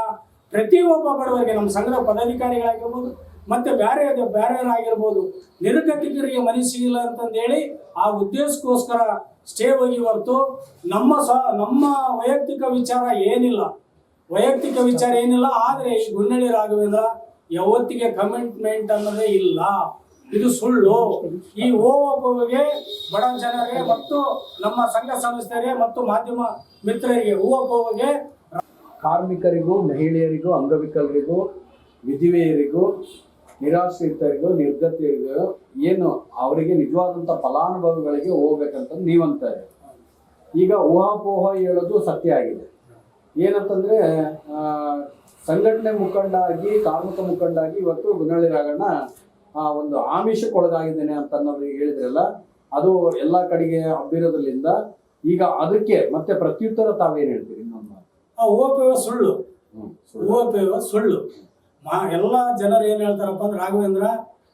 ಪ್ರತಿಯೊಬ್ಬ ಬಡವರಿಗೆ ನಮ್ಮ ಸಂಘದ ಪದಾಧಿಕಾರಿಗಳಾಗಿರ್ಬೋದು, ಮತ್ತೆ ಬೇರೆ ಬೇರೆಯವರಾಗಿರ್ಬೋದು ನಿರ್ಗತಿಕರಿಗೆ ಮನಸ್ಸಿಗಿಲ್ಲ ಅಂತಂದೇಳಿ ಆ ಉದ್ದೇಶಕ್ಕೋಸ್ಕರ ಸ್ಟೇ ಹೋಗಿ ಹೊರತು ನಮ್ಮ ಸ, ನಮ್ಮ ವೈಯಕ್ತಿಕ ವಿಚಾರ ಏನಿಲ್ಲ. ವೈಯಕ್ತಿಕ ವಿಚಾರ ಏನಿಲ್ಲ, ಆದರೆ ಈ ಗುನ್ನಳ್ಳಿ ರಾಘವೇಂದ್ರ ಯಾವತ್ತಿಗೆ ಕಮಿಟ್ಮೆಂಟ್ ಅನ್ನೋದೇ ಇಲ್ಲ. ಇದು ಸುಳ್ಳು. ಈ ಓವಗೆ ಬಡ ಜನರಿಗೆ ಮತ್ತು ನಮ್ಮ ಸಂಘ ಸಂಸ್ಥೆಗೆ ಮತ್ತು ಮಾಧ್ಯಮ ಮಿತ್ರರಿಗೆ ಓವಗೆ ಕಾರ್ಮಿಕರಿಗೂ, ಮಹಿಳೆಯರಿಗೂ, ಅಂಗವಿಕಲರಿಗೂ, ವಿಧಿವೆಯರಿಗೂ, ನಿರಾಶ್ರಿತರಿಗೂ, ನಿರ್ಗತಿಯರಿಗೂ ಏನು ಅವರಿಗೆ ನಿಜವಾದಂಥ ಫಲಾನುಭವಿಗಳಿಗೆ ಹೋಗ್ಬೇಕಂತ ನೀವಂತಾರೆ ಈಗ ಊಹಾಪೋಹ ಹೇಳೋದು ಸತ್ಯ ಆಗಿದೆ. ಏನಂತಂದ್ರೆ ಸಂಘಟನೆ ಮುಖಂಡ ಆಗಿ ಕಾರ್ಮಿಕ ಮುಖಂಡ ಆಗಿ ಇವತ್ತು ಗುನ್ನಳ್ಳಿ ರಾಘಣ್ಣ ಆ, ಒಂದು ಆಮಿಷಕ್ಕೆ ಒಳಗಾಗಿದ್ದೇನೆ ಅಂತ ಅನ್ನೋದು ಹೇಳಿದ್ರಲ್ಲ ಅದು ಎಲ್ಲ ಕಡೆಗೆ ಹಬ್ಬಿರೋದ್ರಿಂದ ಈಗ ಅದಕ್ಕೆ ಮತ್ತೆ ಪ್ರತ್ಯುತ್ತರ ತಾವೇನು ಹೇಳ್ತೀರಿ ಇನ್ನೊಂದು ಓಪೇವ ಸುಳ್ಳು. ಓಪವ ಸುಳ್ಳು. ಮಾ ಎಲ್ಲ ಜನರು ಏನು ಹೇಳ್ತಾರಪ್ಪ ಅಂದ್ರೆ ರಾಘವೇಂದ್ರ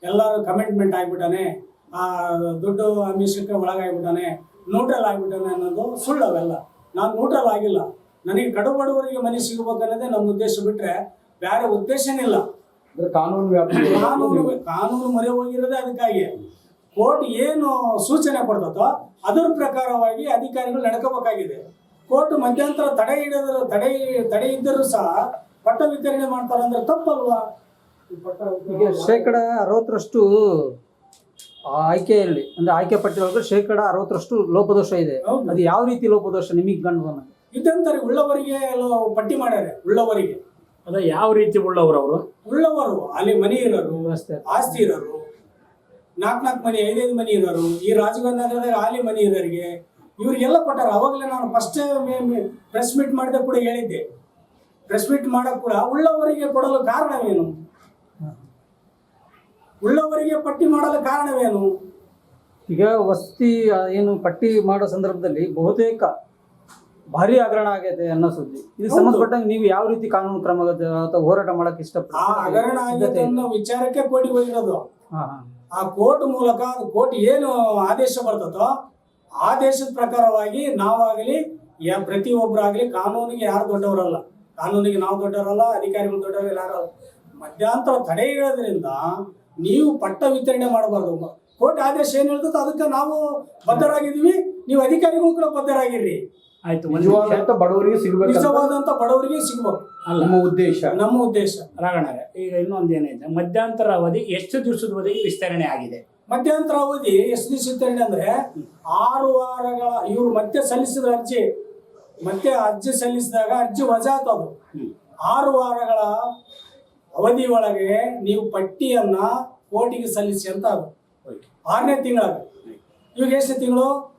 ಎಲ್ಲರೂ ಕಮಿಟ್ಮೆಂಟ್ ಆಗಿಬಿಟ್ಟಾನೆ ಆ ದುಡ್ಡು ಆಮಿಷಕ್ಕೆ ಒಳಗಾಗ್ಬಿಟ್ಟಾನೆ ನ್ಯೂಟ್ರಲ್ ಆಗಿಬಿಟ್ಟಾನೆ ಅನ್ನೋದು ಸುಳ್ಳು ಅವೆಲ್ಲ. ನಾನು ನ್ಯೂಟ್ರಲ್ ಆಗಿಲ್ಲ. ನನಗೆ ಕಡು ಬಡವರಿಗೆ ಮನೆ ಸಿಗಬೇಕನ್ನೋದೇ ನಮ್ಮ ಉದ್ದೇಶ ಬಿಟ್ರೆ ಬೇರೆ ಉದ್ದೇಶನೇ ಇಲ್ಲ. ಕಾನೂನು ವ್ಯಾಪ್ತಿ ಕಾನೂನು ಕಾನೂನು ಮೊರೆ ಹೋಗಿರೋದೇ ಅದಕ್ಕಾಗಿ. ಕೋರ್ಟ್ ಏನು ಸೂಚನೆ ಕೊಡ್ತದೋ ಅದರ ಪ್ರಕಾರವಾಗಿ ಅಧಿಕಾರಿಗಳು ನಡ್ಕೋಬೇಕಾಗಿದೆ. ಕೋರ್ಟ್ ಮಧ್ಯಂತರ ತಡೆ ಹಿಡಿದ್ರು ತಡೆ ತಡೆ ಇದ್ದರೂ ಸಹ ಪಟ್ಟ ವಿತರಣೆ ಮಾಡ್ತಾರೆ ಅಂದ್ರೆ ತಪ್ಪಲ್ವಾ? ಶೇಕಡ ಅರವತ್ತರಷ್ಟು ಆಯ್ಕೆಯಲ್ಲಿ ಅಂದ್ರೆ ಆಯ್ಕೆ ಪಟ್ಟಿಯೊಳಗೆ ಶೇಕಡ ಅರವತ್ತರಷ್ಟು ಲೋಪದೋಷ ಇದೆ. ಅದು ಯಾವ ರೀತಿ ಲೋಪದೋಷ ನಿಮಗೆ ಕಂಡು ಬಂದ ಇದ್ದಂತಾರೆ ಉಳ್ಳವರಿಗೆ ಎಲ್ಲ ಪಟ್ಟಿ ಮಾಡ್ಯಾರೆ ಉಳ್ಳವರಿಗೆ. ಅದ ಯಾವ ರೀತಿ ಉಳ್ಳವರು ಅವರು? ಉಳ್ಳವರು ಅಲ್ಲಿ ಮನೆ ಇರೋರು ಅಷ್ಟೇ ಆಸ್ತಿ ಇರೋರು ನಾಲ್ಕು ನಾಲ್ಕು ಮನೆ ಐದೈದು ಮನೆ ಇರೋರು ಈ ರಾಜಗಂಧದಾಗ ಆಲಿ ಮನೆ ಇರೋರಿಗೆ ಇವರಿಗೆಲ್ಲ ಕೊಟ್ಟಾರ. ಅವಾಗಲೇ ನಾನು ಫಸ್ಟ್ ಪ್ರೆಸ್ ಮೀಟ್ ಮಾಡಿದ ಕೂಡ ಹೇಳಿದ್ದೆ. ಪ್ರೆಸ್ ಮೀಟ್ ಮಾಡೋ ಕೂಡ ಉಳ್ಳವರಿಗೆ ಕೊಡಲು ಕಾರಣವೇನು? ಉಳ್ಳವರಿಗೆ ಪಟ್ಟಿ ಮಾಡಲು ಕಾರಣವೇನು? ಈಗ ವಸ್ತಿ ಏನು ಪಟ್ಟಿ ಮಾಡೋ ಸಂದರ್ಭದಲ್ಲಿ ಬಹುತೇಕ ಭಾರಿ ಹಗರಣ ಆಗೈತೆ ಅನ್ನೋ ಸುದ್ದಿ. ಇದು. ಸಂಬಂಧಪಟ್ಟಂಗೆ ನೀವು ಯಾವ ರೀತಿ ಕಾನೂನು ಕ್ರಮ ಅಥವಾ ಹೋರಾಟ ಮಾಡಕ್ಕೆ ಆ ಇಷ್ಟಪಡ್ತೀರಿ ಹಗರಣ ಆಗಿದೆ ಅನ್ನೋ ವಿಚಾರಕ್ಕೆ ಕೋರ್ಟಿಗೆ ಹೋಗಿರೋದು. ಆ ಕೋರ್ಟ್ ಮೂಲಕ ಕೋರ್ಟ್ ಏನು ಆದೇಶ ಬರ್ತದೋ ಆದೇಶದ ಪ್ರಕಾರವಾಗಿ ನಾವಾಗಲಿ ಯಾ ಪ್ರತಿಯೊಬ್ಬರಾಗಲಿ ಕಾನೂನಿಗೆ ಯಾರು ದೊಡ್ಡವರಲ್ಲ. ಕಾನೂನಿಗೆ ನಾವು ದೊಡ್ಡವರಲ್ಲ ಅಧಿಕಾರಿಗಳು ದೊಡ್ಡವರಲ್ಲ ಯಾರು ಮಧ್ಯಾಂತರ ತಡೆ ಇರೋದ್ರಿಂದ ನೀವು ಪಟ್ಟ ವಿತರಣೆ ಮಾಡಬಾರ್ದು. ಕೋರ್ಟ್ ಆದೇಶ ಏನ್ ಹೇಳ್ತದೆ ಅದಕ್ಕೆ ನಾವು ಬದ್ಧರಾಗಿದ್ದೀವಿ. ನೀವು ಅಧಿಕಾರಿಗಳು ಕೂಡ ಬದ್ಧರಾಗಿರ್ರಿ. ಆಯ್ತು. ನಿಜವಾದಂತ ಬಡವರಿಗೆ ಸಿಗಬೇಕು ನಿಜವಾದಂತ ಬಡವರಿಗೆ ಸಿಗ್ಬೇಕು. ಅಲ್ಲ ನಮ್ಮ ಉದ್ದೇಶ? ನಮ್ಮ ಉದ್ದೇಶ. ರಾಘಣ್ಣರೇ ಈಗ ಇನ್ನೊಂದು ಏನೈತೆ ಮಧ್ಯಂತರ ಅವಧಿ ಎಷ್ಟು ದಿವಸದವರೆಗೆ ವಿಸ್ತರಣೆ ಆಗಿದೆ? ಮಧ್ಯಂತರ ಅವಧಿ ಎಷ್ಟು ದಿವಸ ವಿಸ್ತರಣೆ ಅಂದ್ರೆ ಆರು ವಾರಗಳ ಇವ್ರು ಮತ್ತೆ ಸಲ್ಲಿಸಿದ ಅರ್ಜಿ ಮತ್ತೆ ಅರ್ಜಿ ಸಲ್ಲಿಸಿದಾಗ ಅರ್ಜಿ ವಜಾ ಅದು. ಆರು ವಾರಗಳ ಅವಧಿ ಒಳಗೆ ನೀವು ಪಟ್ಟಿಯನ್ನ ಕೋರ್ಟಿಗೆ ಸಲ್ಲಿಸಿ ಅಂತ ಅದು. ಆರನೇ ತಿಂಗಳ ಇವಾಗ ಎಷ್ಟು ತಿಂಗಳು?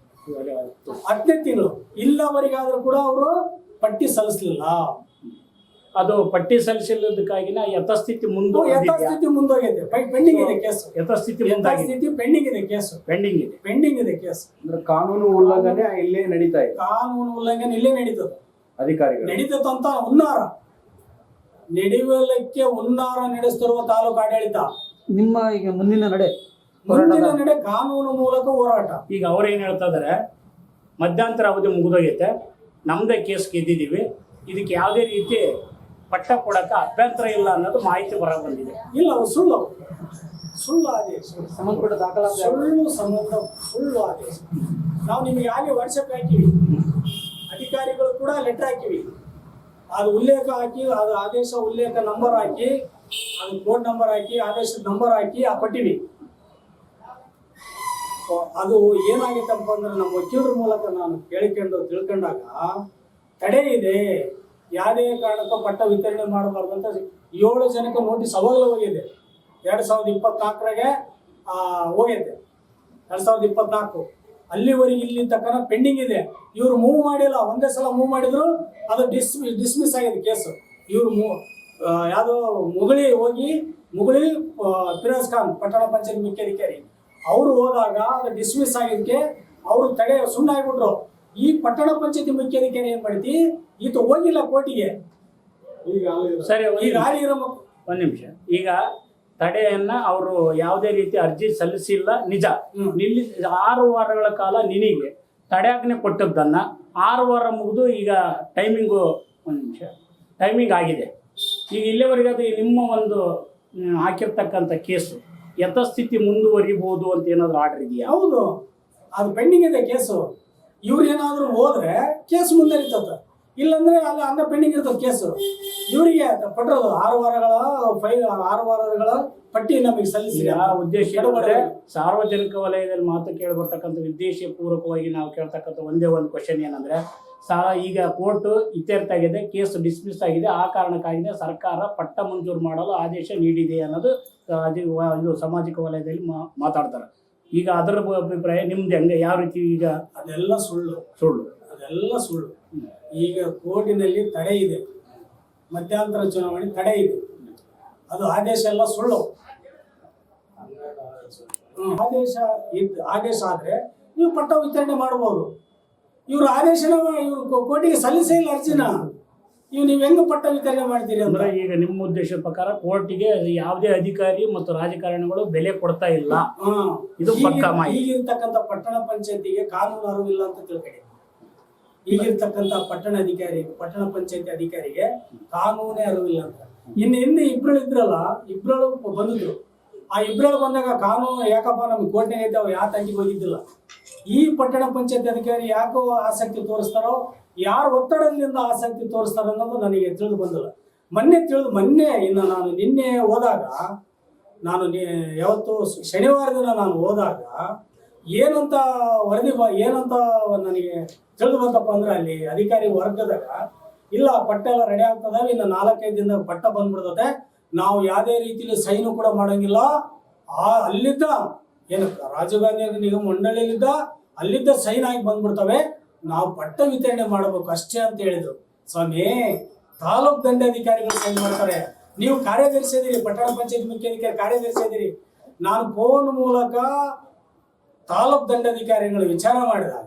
ಹತ್ತನೇ ತಿಂಗಳು. ಇಲ್ಲವರಿಗಾದ್ರೂ ಕೂಡ ಅವರು ಪಟ್ಟಿ ಸಲ್ಲಿಸಲಿಲ್ಲ. ಅದು ಪಟ್ಟಿ ಸಲ್ಲಿಸಿಲ್ಲದಕ್ಕಾಗಿನ ಯಥಾಸ್ಥಿತಿ ಮುಂದೆ ಯಥಾಸ್ಥಿತಿ ಮುಂದೋಗೈತೆ ಪೆಂಡಿಂಗ್ ಇದೆ ಕೇಸ್. ಯಥಾಸ್ಥಿತಿ ಮುಂದಾಗಿದೆ. ಯಥಾಸ್ಥಿತಿ ಪೆಂಡಿಂಗ್ ಇದೆ ಕೇಸ್. ಪೆಂಡಿಂಗ್ ಇದೆ. ಪೆಂಡಿಂಗ್ ಇದೆ ಕೇಸ್. ಅಂದ್ರೆ ಕಾನೂನು ಉಲ್ಲಂಘನೆ ಇಲ್ಲೇ ನಡೀತಾ ಇದೆ. ಕಾನೂನು ಉಲ್ಲಂಘನೆ ಇಲ್ಲೇ ನಡೀತದೆ. ಅಧಿಕಾರಿಗಳು. ನಡೀತದಂತ ಹುನ್ನಾರ. ನಡೆಯಲಿಕ್ಕೆ ಹುನ್ನಾರ ನಡೆಸ್ತಿರುವ ತಾಲೂಕು ಆಡಳಿತ. ನಿಮ್ಮ ಈಗ ಮುಂದಿನ ನಡೆ. ಮುಂದಿನ ನಡೆ ಕಾನೂನು ಮೂಲಕ ಹೋರಾಟ. ಈಗ ಅವ್ರೇನು ಹೇಳ್ತಾ ಇದಾರೆ? ಮಧ್ಯಂತರ ಅವಧಿ ಮುಗಿದೋಗೈತೆ. ನಮ್ಮದೇ ಕೇಸ್ ಗೆದ್ದಿದ್ದೀವಿ ಇದಕ್ಕೆ ಯಾವುದೇ ರೀತಿ ಪಟ್ಟ ಕೊಡಕ್ಕೆ ಅಭ್ಯಂತರ ಇಲ್ಲ ಅನ್ನೋದು ಮಾಹಿತಿ ಬರ ಬಂದಿದೆ. ಇಲ್ಲ ಅವು ಸುಳ್ಳು ಸುಳ್ಳು ಆದೇಶ ಸಂಬಂಧಪಟ್ಟ ದಾಖಲಾತಿ ಸುಳ್ಳು ಸಂಬಂಧ ಸುಳ್ಳು ಆದೇಶ ನಾವು ನಿಮಗೆ ಆಗಲೇ ವಾಟ್ಸಪ್ ಹಾಕಿವಿ? ಅಧಿಕಾರಿಗಳು ಕೂಡ ಲೆಟರ್ ಹಾಕಿವಿ. ಅದು ಉಲ್ಲೇಖ ಹಾಕಿ ಅದು ಆದೇಶ ಉಲ್ಲೇಖ ನಂಬರ್ ಹಾಕಿ ಅದು ಕೋಡ್ ನಂಬರ್ ಹಾಕಿ ಆದೇಶದ ನಂಬರ್ ಹಾಕಿ ಆ ಕೊಟ್ಟಿವಿ ಅದು ಏನಾಗಿತ್ತಪ್ಪ ಅಂದ್ರೆ ನಮ್ಮ ವಕೀಲರ ಮೂಲಕ ನಾನು ಕೇಳಿಕೊಂಡು ತಿಳ್ಕೊಂಡಾಗ ತಡೆ ಇದೆ, ಯಾವುದೇ ಕಾರಣಕ್ಕೂ ಪಟ್ಟ ವಿತರಣೆ ಮಾಡಬಾರ್ದು ಅಂತ ಏಳು ಜನಕ್ಕೆ ನೋಟಿಸ್ ಅವಾಗಲೇ ಹೋಗಿದೆ. ಎರಡು ಸಾವಿರದ ಇಪ್ಪತ್ನಾಲ್ಕರಾಗೆ ಹೋಗಿದೆ. ಎರಡು ಸಾವಿರದ ಇಪ್ಪತ್ನಾಲ್ಕು. ಅಲ್ಲಿವರೆಗೆ ಇಲ್ಲಿ ತಕ್ಕನ ಪೆಂಡಿಂಗ್ ಇದೆ. ಇವ್ರು ಮೂವ್ ಮಾಡಿಲ್ಲ, ಒಂದೇ ಸಲ ಮೂವ್ ಮಾಡಿದ್ರು, ಅದು ಡಿಸ್, ಡಿಸ್ಮಿಸ್ ಆಗಿದೆ ಕೇಸು. ಇವ್ರು ಮೂ ಯಾವುದೋ ಮುಗಳಿ ಹೋಗಿ ಮುಗುಳಿ ಫಿರೋಜ್ ಖಾನ್, ಪಟ್ಟಣ ಪಂಚಾಯತ್ ಮುಖ್ಯಾಧಿಕಾರಿ. ಅವರು ಹೋದಾಗ ಅದು ಡಿಸ್ಮಿಸ್ ಆಗಿದ್ದಕ್ಕೆ ಅವರು ತಡೆ ಸುಮ್ಮನಾಗ್ಬಿಟ್ರು ಈ ಪಟ್ಟಣ ಪಂಚಾಯತಿ ಮುಖ್ಯಾಧಿಕಾರಿ ಏನ್ ಮಾಡ್ತಿ? ಈತ ಹೋಗಿಲ್ಲ ಕೋರ್ಟಿಗೆ. ಸರಿ ಒಂದ್ ಈಗ ಒಂದ್ ನಿಮಿಷ. ಈಗ ತಡೆಯನ್ನ ಅವರು ಯಾವುದೇ ರೀತಿ ಅರ್ಜಿ ಸಲ್ಲಿಸಿಲ್ಲ ನಿಜ. ನಿಲ್ಲಿ ಆರು ವಾರಗಳ ಕಾಲ ನಿನಗೆ ತಡೆಯಾಗ್ನೆ ಕೊಟ್ಟದ್ದನ್ನ ಆರು ವಾರ ಮುಗಿದು ಈಗ ಟೈಮಿಂಗು ಒಂದು ನಿಮಿಷ. ಟೈಮಿಂಗ್ ಆಗಿದೆ. ಈಗ ಇಲ್ಲಿವರೆಗೆ ಅದು ನಿಮ್ಮ ಒಂದು ಹಾಕಿರ್ತಕ್ಕಂಥ ಕೇಸು. ಯಥಾಸ್ಥಿತಿ ಮುಂದುವರಿಬಹುದು ಅಂತ ಏನಾದ್ರು ಆರ್ಡರ್ ಇದೆಯಾ? ಹೌದು. ಅದು ಪೆಂಡಿಂಗ್ ಇದೆ ಕೇಸು ಇವ್ರು ಏನಾದರೂ ಹೋದ್ರೆ ಕೇಸ್ ಮುಂದರಿತದ ಇಲ್ಲಾಂದ್ರೆ ಅಲ್ಲಿ ಅನ್ನ ಪೆಂಡಿಂಗ್ ಇರ್ತದೆ ಕೇಸು ಇವರಿಗೆ ಕೊಟ್ಟಿರೋದು ಆರು ವಾರಗಳ ಫೈಲ್ ಆರು ವಾರಗಳ ಪಟ್ಟಿ ನಮಗೆ ಸಲ್ಲಿಸಿ ಆ ಉದ್ದೇಶ ಏನಂದ್ರೆ ಸಾರ್ವಜನಿಕ ವಲಯದಲ್ಲಿ ಮಾತು ಕೇಳಬರ್ತಕ್ಕಂಥ ಉದ್ದೇಶ ಪೂರ್ವಕವಾಗಿ ನಾವು ಕೇಳ್ತಕ್ಕಂಥ ಒಂದೇ ಒಂದು ಕ್ವಶನ್ ಏನಂದ್ರೆ ಸಾ ಈಗ ಕೋರ್ಟ್ ಇತ್ಯರ್ಥ ಆಗಿದೆ ಕೇಸ್ ಡಿಸ್ಮಿಸ್ ಆಗಿದೆ. ಆ ಕಾರಣಕ್ಕಾಗಿದೆ ಸರ್ಕಾರ ಪಟ್ಟ ಮಂಜೂರು ಮಾಡಲು ಆದೇಶ ನೀಡಿದೆ ಅನ್ನೋದು ಇದು ಸಾಮಾಜಿಕ ವಲಯದಲ್ಲಿ ಮಾತಾಡ್ತಾರೆ. ಈಗ ಅದರ ಅಭಿಪ್ರಾಯ ನಿಮ್ದು ಹೆಂಗೆ? ಯಾವ ರೀತಿ ಈಗ? ಅದೆಲ್ಲ ಸುಳ್ಳು. ಸುಳ್ಳು. ಅದೆಲ್ಲ ಸುಳ್ಳು. ಈಗ ಕೋರ್ಟಿನಲ್ಲಿ ತಡೆ ಇದೆ. ಮಧ್ಯಂತರ ಚುನಾವಣೆ ತಡೆ ಇದೆ. ಅದು ಆದೇಶ ಎಲ್ಲ ಸುಳ್ಳು. ಆದೇಶ ಆದೇಶ ಆದರೆ ನೀವು ಪಟ್ಟ ವಿತರಣೆ ಮಾಡಬಹುದು ಇವ್ರ ಆದೇಶನ ಇವ್ರು ಕೋರ್ಟಿಗೆ ಸಲ್ಲಿಸೇ ಇಲ್ಲ ಅರ್ಜಿನ. ಇವ್ ನೀವು ಹೆಂಗ್ ಪಟ್ಟ ವಿತರಣೆ ಮಾಡ್ತೀರಿ ಅಂದ್ರೆ ಈಗ ನಿಮ್ಮ ಉದ್ದೇಶದ ಪ್ರಕಾರ ಕೋರ್ಟಿಗೆ ಯಾವುದೇ ಅಧಿಕಾರಿ ಮತ್ತು ರಾಜಕಾರಣಿಗಳು ಬೆಲೆ ಕೊಡ್ತಾ ಇಲ್ಲ. ಇದು ಈಗ- ಪಕ್ಕಾ ಮಾಹಿತಿ. ಈಗಿರ್ತಕ್ಕಂಥ ಪಟ್ಟಣ ಪಂಚಾಯತಿಗೆ ಕಾನೂನು ಇಲ್ಲ ಅಂತ ತಿಳ್ಕೊಳ್ಳಿ. ಈಗಿರ್ತಕ್ಕಂಥ ಪಟ್ಟಣ ಅಧಿಕಾರಿ ಪಟ್ಟಣ ಪಂಚಾಯತಿ ಅಧಿಕಾರಿಗೆ ಕಾನೂನೇ ಅರಿವಿಲ್ಲ ಅಂತ. ಇನ್ನು ಹಿಂದೆ ಇಬ್ರು ಇದ್ರಲ್ಲ ಇಬ್ರು ಬಂದಿದ್ರು. ಆ ಇಬ್ಬರಲ್ಲಿ ಬಂದಾಗ ಕಾನೂನು ಯಾಕಪ್ಪ ನಮ್ಗೆ ಕೋರ್ಟ್ನಾಗ ಐತೆ ಅವು ಯಾವ ತಂಗಿಗೆ ಹೋಗಿದ್ದಿಲ್ಲ? ಈ ಪಟ್ಟಣ ಪಂಚಾಯತ್ ಅಧಿಕಾರಿ ಯಾಕೋ ಆಸಕ್ತಿ ತೋರಿಸ್ತಾರೋ, ಯಾರು ಒತ್ತಡದಿಂದ ಆಸಕ್ತಿ ತೋರಿಸ್ತಾರ ಅನ್ನೋದು ನನಗೆ ತಿಳಿದು ಬಂದಿಲ್ಲ. ಮೊನ್ನೆ ತಿಳಿದು, ಮೊನ್ನೆ ಇನ್ನು ನಾನು ನಿನ್ನೆ ಹೋದಾಗ, ನಾನು ಯಾವತ್ತು ಶನಿವಾರ ದಿನ ನಾನು ಹೋದಾಗ, ಏನಂತ ವರದಿ ಬ, ಏನಂತ ನನಗೆ ತಿಳಿದು ಬಂತಪ್ಪ ಅಂದ್ರೆ ಅಲ್ಲಿ ಅಧಿಕಾರಿ ವರ್ಗದಾಗ, ಇಲ್ಲ ಪಟ್ಟ ಎಲ್ಲ ರೆಡಿ ಆಗ್ತದ, ಇನ್ನು ನಾಲ್ಕೈದು ದಿನದಾಗ ಪಟ್ಟ ಬಂದ್ಬಿಡ್ತದೆ ನಾವು ಯಾವುದೇ ರೀತಿಯಲ್ಲಿ ಸೈನು ಕೂಡ ಮಾಡೋಂಗಿಲ್ಲ. ಆ ಅಲ್ಲಿದ್ದ ಏನು ರಾಜೀವ್ ಗಾಂಧಿ ನಿಗಮ ಮಂಡಳಿಯಲ್ಲಿದ್ದ ಅಲ್ಲಿದ್ದ ಸೈನ್ ಆಗಿ ಬಂದ್ಬಿಡ್ತವೆ. ನಾವು ಪಟ್ಟ ವಿತರಣೆ ಮಾಡಬೇಕು ಅಷ್ಟೇ ಅಂತ ಹೇಳಿದ್ರು. ಸ್ವಾಮಿ ತಾಲೂಕ್ ದಂಡಾಧಿಕಾರಿಗಳು ಸೈನ್ ಮಾಡ್ತಾರೆ. ನೀವು ಕಾರ್ಯದರ್ಶಿ ಇದೀರಿ ಪಟ್ಟಣ ಪಂಚಾಯತ್ ಮುಖ್ಯಾಧಿಕಾರಿ ಕಾರ್ಯದರ್ಶಿ ಇದೀರಿ ನಾನು ಫೋನ್ ಮೂಲಕ ತಾಲೂಕ್ ದಂಡಾಧಿಕಾರಿಗಳು ವಿಚಾರ ಮಾಡಿದಾಗ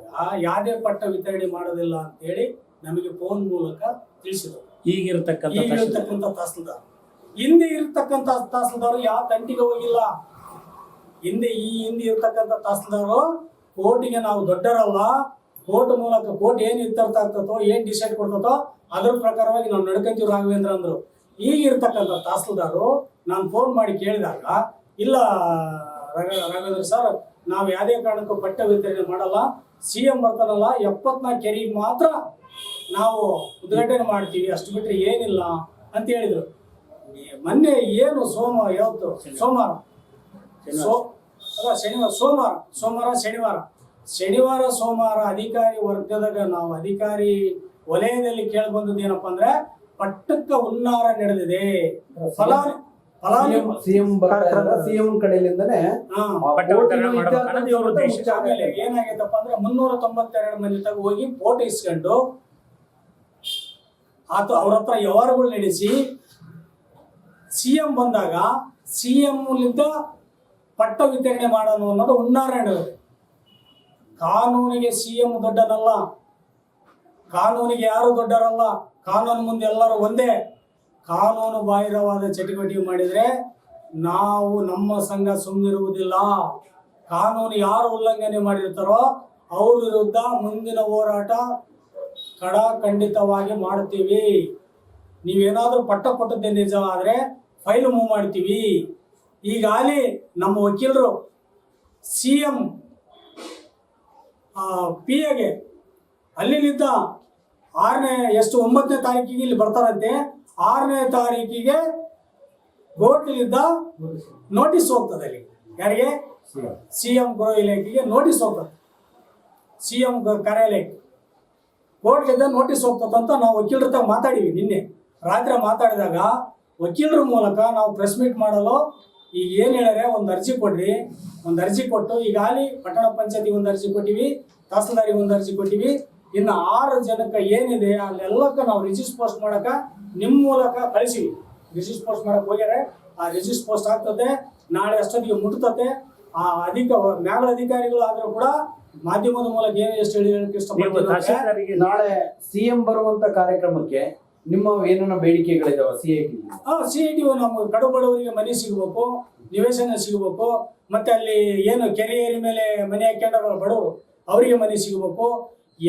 ಯಾವುದೇ ಪಟ್ಟ ವಿತರಣೆ ಮಾಡೋದಿಲ್ಲ ಅಂತ ಹೇಳಿ ನಮಗೆ ಫೋನ್ ಮೂಲಕ ತಿಳಿಸಿದರು. ಈಗಿರ್ತಕ್ಕಂಥ ಈಗ ತಹಸೀಲ್ದಾರ್. ಹಿಂದೆ ಇರ್ತಕ್ಕಂಥ ತಹಸೀಲ್ದಾರ್ ಯಾವ ತಂಟಿಗೆ ಹೋಗಿಲ್ಲ. ಹಿಂದೆ ಈ ಹಿಂದೆ ಇರ್ತಕ್ಕಂಥ ತಹಸೀಲ್ದಾರು ಕೋರ್ಟಿಗೆ ನಾವು ದೊಡ್ಡರಲ್ಲ. ಕೋರ್ಟ್ ಮೂಲಕ ಕೋರ್ಟ್ ಏನ್ ಇತ್ಯರ್ಥ ಆಗ್ತದೋ ಏನ್ ಡಿಸೈಡ್ ಕೊಡ್ತದೋ ಅದ್ರ ಪ್ರಕಾರವಾಗಿ ನಾವು ನಡ್ಕೊಂತೀವಿ ರಾಘವೇಂದ್ರ ಅಂದ್ರು. ಈಗ ಇರ್ತಕ್ಕಂಥ ತಹಸೀಲ್ದಾರು ನಾನು ಫೋನ್ ಮಾಡಿ ಕೇಳಿದಾಗ, ಇಲ್ಲ ರಾಘ- ರಾಘವೇಂದ್ರ ಸರ್ ನಾವು ಯಾವುದೇ ಕಾರಣಕ್ಕೂ ಪಟ್ಟ ವಿತರಣೆ ಮಾಡಲ್ಲ. ಸಿ ಎಂ ಬರ್ತಾರಲ್ಲ ಎಪ್ಪತ್ನಾಲ್ಕು ಕೆರೆಗೆ ಮಾತ್ರ ನಾವು ಉದ್ಘಾಟನೆ ಮಾಡ್ತೀವಿ. ಅಷ್ಟು ಬಿಟ್ಟರೆ ಏನಿಲ್ಲ ಅಂತ ಹೇಳಿದ್ರು. ಮೊನ್ನೆ ಏನು ಸೋಮ ಯಾವತ್ತು? ಸೋಮವಾರ. ಸೋ ಅಲ್ಲ ಶನಿವಾರ ಸೋಮವಾರ. ಸೋಮವಾರ ಶನಿವಾರ. ಶನಿವಾರ ಸೋಮವಾರ ಅಧಿಕಾರಿ ವರ್ಗದಾಗ ನಾವು ಅಧಿಕಾರಿ ವಲಯದಲ್ಲಿ ಕೇಳಿ ಬಂದದ್ದು ಏನಪ್ಪಾ ಅಂದ್ರೆ ಪಟ್ಟಕ್ಕ ಹುನ್ನಾರ ನಡೆದಿದೆ. ಫಲಾನು ಏನಾಗೈತಪ್ಪ ಅಂದ್ರೆ ಮುನ್ನೂರ ತೊಂಬತ್ತೆರಡು ಮಂದಿ ತಗ ಹೋಗಿ ಫೋಟೋ ಇಸ್ಕೊಂಡು ಆತ ಅವ್ರ ಹತ್ರ ವ್ಯವಹಾರಗಳು ನಡೆಸಿ ಸಿ ಎಂ ಬಂದಾಗ ಸಿ ಲಿಂದ ಪಟ್ಟ ವಿತರಣೆ ಮಾಡೋಣ ಅನ್ನೋದು ಉನ್ನಾರಾಯಣ ಕಾನೂನಿಗೆ ಸಿ ಎಂ ದೊಡ್ಡನಲ್ಲ, ಕಾನೂನಿಗೆ ಯಾರು ದೊಡ್ಡರಲ್ಲ, ಕಾನೂನು ಮುಂದೆ ಎಲ್ಲರೂ ಒಂದೇ. ಕಾನೂನು ಬಾಹಿರವಾದ ಚಟುವಟಿಕೆ ಮಾಡಿದರೆ ನಾವು ನಮ್ಮ ಸಂಘ ಸುಮ್ಮನಿರುವುದಿಲ್ಲ ಕಾನೂನು ಯಾರು ಉಲ್ಲಂಘನೆ ಮಾಡಿರ್ತಾರೋ ಅವ್ರ ವಿರುದ್ಧ ಮುಂದಿನ ಹೋರಾಟ ಕಡಾಖಂಡಿತವಾಗಿ ಮಾಡ್ತೀವಿ. ನೀವೇನಾದರೂ ಪಟ್ಟ ಕೊಟ್ಟದ್ದೇ ನಿಜವಾದರೆ ಫೈಲ್ ಮೂವ್ ಮಾಡ್ತೀವಿ. ಈಗಾಗಲೇ ನಮ್ಮ ವಕೀಲರು ಸಿ ಎಂ ಪಿ ಎಗೆ ಅಲ್ಲಿಲಿದ್ದ ಆರನೇ, ಎಷ್ಟು ಒಂಬತ್ತನೇ ತಾರೀಕಿಗೆ ಇಲ್ಲಿ ಬರ್ತಾರಂತೆ, ಆರನೇ ತಾರೀಕಿಗೆ ಕೋರ್ಟ್ಲಿದ್ದ ನೋಟಿಸ್ ಹೋಗ್ತದೆ ಅಲ್ಲಿ. ಯಾರಿಗೆ? ಸಿ ಎಂ ಗೃಹ ಇಲಾಖೆಗೆ ನೋಟಿಸ್ ಹೋಗ್ತದೆ. ಸಿ ಎಂ ಕಾರ್ಯಾಲಯಕ್ಕೆ. ಕೋರ್ಟ್ಲಿಂದ ನೋಟಿಸ್ ಹೋಗ್ತದಂತ ನಾವು ವಕೀಲರ ಮಾತಾಡಿವಿ ನಿನ್ನೆ. ರಾತ್ರಿ ಮಾತಾಡಿದಾಗ ವಕೀಲರ ಮೂಲಕ ನಾವು ಪ್ರೆಸ್ ಮೀಟ್ ಮಾಡಲು ಈಗ ಏನು ಹೇಳಿದ್ರೆ ಒಂದು ಅರ್ಜಿ ಕೊಡ್ರಿ. ಒಂದು ಅರ್ಜಿ ಕೊಟ್ಟು ಈಗಾಗಲೇ ಪಟ್ಟಣ ಪಂಚಾಯತಿಗೆ ಒಂದು ಅರ್ಜಿ ಕೊಟ್ಟಿವಿ ತಹಸೀಲ್ದಾರಿಗೆ ಒಂದು ಅರ್ಜಿ ಕೊಟ್ಟಿವಿ. ಇನ್ನು ಆರು ಜನಕ್ಕೆ ಏನಿದೆ ಅಲ್ಲೆಲ್ಲಕ್ಕ ನಾವು ರಿಜಿಸ್ಟ್ ಪೋಸ್ಟ್ ಮಾಡಕ ನಿಮ್ಮ ಮೂಲಕ ಕಳಿಸಿವಿ. ರಿಜಿಸ್ಟ್ ಪೋಸ್ಟ್ ಮಾಡಕ್ ಹೋಗ್ಯಾರೆ ಆ ರಿಜಿಸ್ಟ್ ಪೋಸ್ಟ್ ಆಗ್ತದೆ ನಾಳೆ ಅಷ್ಟೊತ್ತಿಗೆ ಮುಟ್ತತೆ. ಆ ಅಧಿಕ ಮ್ಯಾಗಳ ಅಧಿಕಾರಿಗಳು ಆದರೂ ಕೂಡ ಮಾಧ್ಯಮದ ಮೂಲಕ ಏನು ಎಷ್ಟು ಹೇಳಿ ಹೇಳಕ್ಕೆ ಇಷ್ಟಪಡ್ತೀವಿ ನಾಳೆ ಸಿಎಂ ಬರುವಂತ ಕಾರ್ಯಕ್ರಮಕ್ಕೆ ನಿಮ್ಮ ಏನನ್ನ ಬೇಡಿಕೆಗಳಿದಾವ ಸಿ ಐ ಟಿ ಆ ಸಿ ಐ ಟಿ ನಮ್ಮ ಕಡು ಬಡವರಿಗೆ ಮನೆ ಸಿಗಬೇಕು, ನಿವೇಶನ ಸಿಗಬೇಕು, ಮತ್ತೆ ಅಲ್ಲಿ ಏನು ಕೆರೆ ಏರಿ ಮೇಲೆ ಮನೆ ಹಾಕ್ಕೊಂಡಾರ ಬಡವರು, ಅವರಿಗೆ ಮನೆ ಸಿಗಬೇಕು.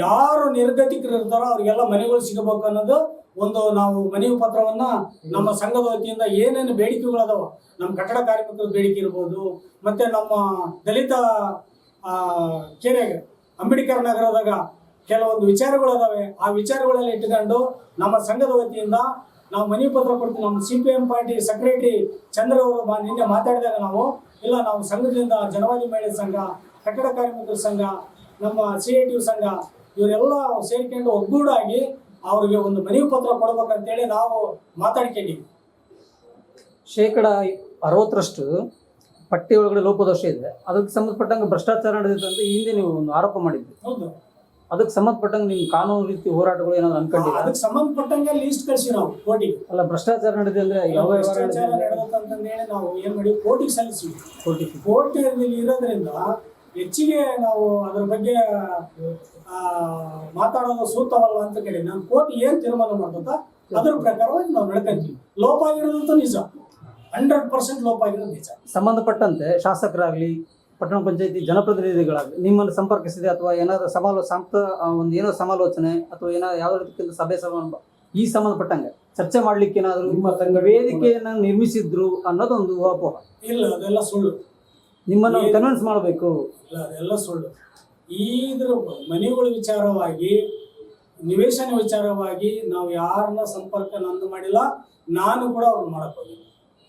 ಯಾರು ನಿರ್ಗತಿಕರು ಇರ್ತಾರೋ ಅವ್ರಿಗೆಲ್ಲ ಮನೆಗಳು ಸಿಗಬೇಕು ಅನ್ನೋದು ಒಂದು ನಾವು ಮನೆ ಪತ್ರವನ್ನ ನಮ್ಮ ಸಂಘದ ವತಿಯಿಂದ ಏನೇನು ಬೇಡಿಕೆಗಳದಾವ, ನಮ್ಮ ಕಟ್ಟಡ ಕಾರ್ಮಿಕರ ಬೇಡಿಕೆ ಇರ್ಬೋದು, ಮತ್ತೆ ನಮ್ಮ ದಲಿತ ಕೆರೆಗೆ, ಅಂಬೇಡ್ಕರ್ ನಗರದಾಗ ಕೆಲವೊಂದು ವಿಚಾರಗಳು ಅದಾವೆ. ಆ ವಿಚಾರಗಳೆಲ್ಲ ಇಟ್ಟುಕೊಂಡು ನಮ್ಮ ಸಂಘದ ವತಿಯಿಂದ ನಾವು ಮನವಿ ಪತ್ರ ಕೊಡ್ತೀವಿ. ನಮ್ಮ C P M party secretary Chandra ಅವರು ಮಾ- ನಿನ್ನೆ ಮಾತಾಡಿದಾಗ ನಾವು ಇಲ್ಲ ನಾವು ಸಂಘದಿಂದ ಜನವಾದಿ ಮಹಿಳೆ ಸಂಘ ಕಟ್ಟಡ ಕಾರ್ಮಿಕರ ಸಂಘ ನಮ್ಮ ಸಿ ಐ ಟಿ ಸಂಘ ಇವರೆಲ್ಲ ಸೇರ್ಕೊಂಡು ಒಗ್ಗೂಡಾಗಿ ಅವರಿಗೆ ಒಂದು ಮನವಿ ಪತ್ರ ಕೊಡ್ಬೇಕಂತೇಳಿ ನಾವು ಮಾತಾಡ್ಕೊಂಡಿವಿ ಶೇಕಡ ಅರವತ್ತರಷ್ಟು ಪಟ್ಟಿ ಒಳಗಡೆ ಲೋಪದೋಷ ಇದೆ. ಅದಕ್ಕೆ ಸಂಬಂಧಪಟ್ಟಂಗೆ ಭ್ರಷ್ಟಾಚಾರ ನಡೆದಿತ್ತು ಅಂತ ಹಿಂದೆ ನೀವು ಒಂದು ಆರೋಪ ಮಾಡಿದ್ರಿ. ಹೌದು. ಅದಕ್ಕೆ ಸಂಬಂಧಪಟ್ಟಂಗೆ ನಿಮ್ಮ ಕಾನೂನು ರೀತಿ ಹೋರಾಟಗಳು ಏನಾದ್ರು ಅನ್ಕೊಂಡಿಲ್ಲ? ಅದಕ್ಕೆ ಸಂಬಂಧಪಟ್ಟಂಗೆ ಲೀಸ್ಟ್ ಕಳಿಸಿ ನಾವು ಕೋರ್ಟಿಗೆ. ಅಲ್ಲ ಭ್ರಷ್ಟಾಚಾರ ನಡೆದಿದೆ ಅಂದ್ರೆ ಯಾವ ವ್ಯವಹಾರ ಭ್ರಷ್ಟಾಚಾರ ನಡೆದಂತಂದೇಳಿ ನಾವು ಏನ್ ಮಾಡಿ ಕೋರ್ಟಿಗೆ ಸಲ್ಲಿಸಿ ಕೋರ್ಟಿಗೆ. ಕೋರ್ಟಿನಲ್ಲಿ ಇರೋದ್ರಿಂದ ಹೆಚ್ಚಿಗೆ ನಾವು ಅದ್ರ ಬಗ್ಗೆ ಆ, ಮಾತಾಡೋದು ಸೂಕ್ತವಲ್ಲ ಅಂತ ಕೇಳಿ ನಾನು ಕೋರ್ಟ್ ಏನ್ ತೀರ್ಮಾನ ಮಾಡ್ತಾ ಅದ್ರ ಪ್ರಕಾರವಾಗಿ ನಾವು ನಡ್ಕೊಂತೀವಿ. ಲೋಪ ಆಗಿರೋದಂತೂ ನಿಜ. ಹಂಡ್ರೆಡ್ ಪರ್ಸೆಂಟ್ ಲೋಪ ಆಗಿರೋದು ನಿಜ. ಸಂಬಂಧಪಟ್ಟಂತೆ ಶಾಸಕರಾಗ್ಲಿ ಪಟ್ಟಣ ಪಂಚಾಯತಿ ಜನಪ್ರತಿನಿಧಿಗಳಾಗಿ ನಿಮ್ಮನ್ನು ಸಂಪರ್ಕಿಸಿದೆ ಅಥವಾ ಏನಾದರೂ ಸಮಾಲೋ ಸಂತ ಒಂದು ಏನೋ ಸಮಾಲೋಚನೆ ಅಥವಾ ಏನಾದ್ರು ಯಾವ ರೀತಿಯಿಂದ ಸಭೆ ಸಮಾರಂಭ ಈ ಸಂಬಂಧಪಟ್ಟಂಗೆ ಚರ್ಚೆ ಮಾಡ್ಲಿಕ್ಕೆ ಏನಾದರೂ ನಿಮ್ಮ ಸಂಘ ವೇದಿಕೆಯನ್ನು ನಿರ್ಮಿಸಿದ್ರು ಅನ್ನೋದೊಂದು ಅಪೋಹ ಇಲ್ಲ ಅದೆಲ್ಲ ಸುಳ್ಳು. ನಿಮ್ಮನ್ನು? ಕನ್ವಿನ್ಸ್ ಮಾಡಬೇಕು. ಇಲ್ಲ ಅದೆಲ್ಲ ಸುಳ್ಳು. ಇದ್ರ ಮನೆಗಳ ವಿಚಾರವಾಗಿ ನಿವೇಶನ ವಿಚಾರವಾಗಿ ನಾವು ಯಾರನ್ನ ಸಂಪರ್ಕ ನಂದು ಮಾಡಿಲ್ಲ ನಾನು ಕೂಡ ಅವ್ರು ಮಾಡಕ್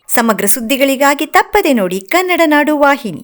ಸಮಗ್ರ ಸುದ್ದಿಗಳಿಗಾಗಿ ತಪ್ಪದೆ ನೋಡಿ ಕನ್ನಡ ನಾಡು ವಾಹಿನಿ.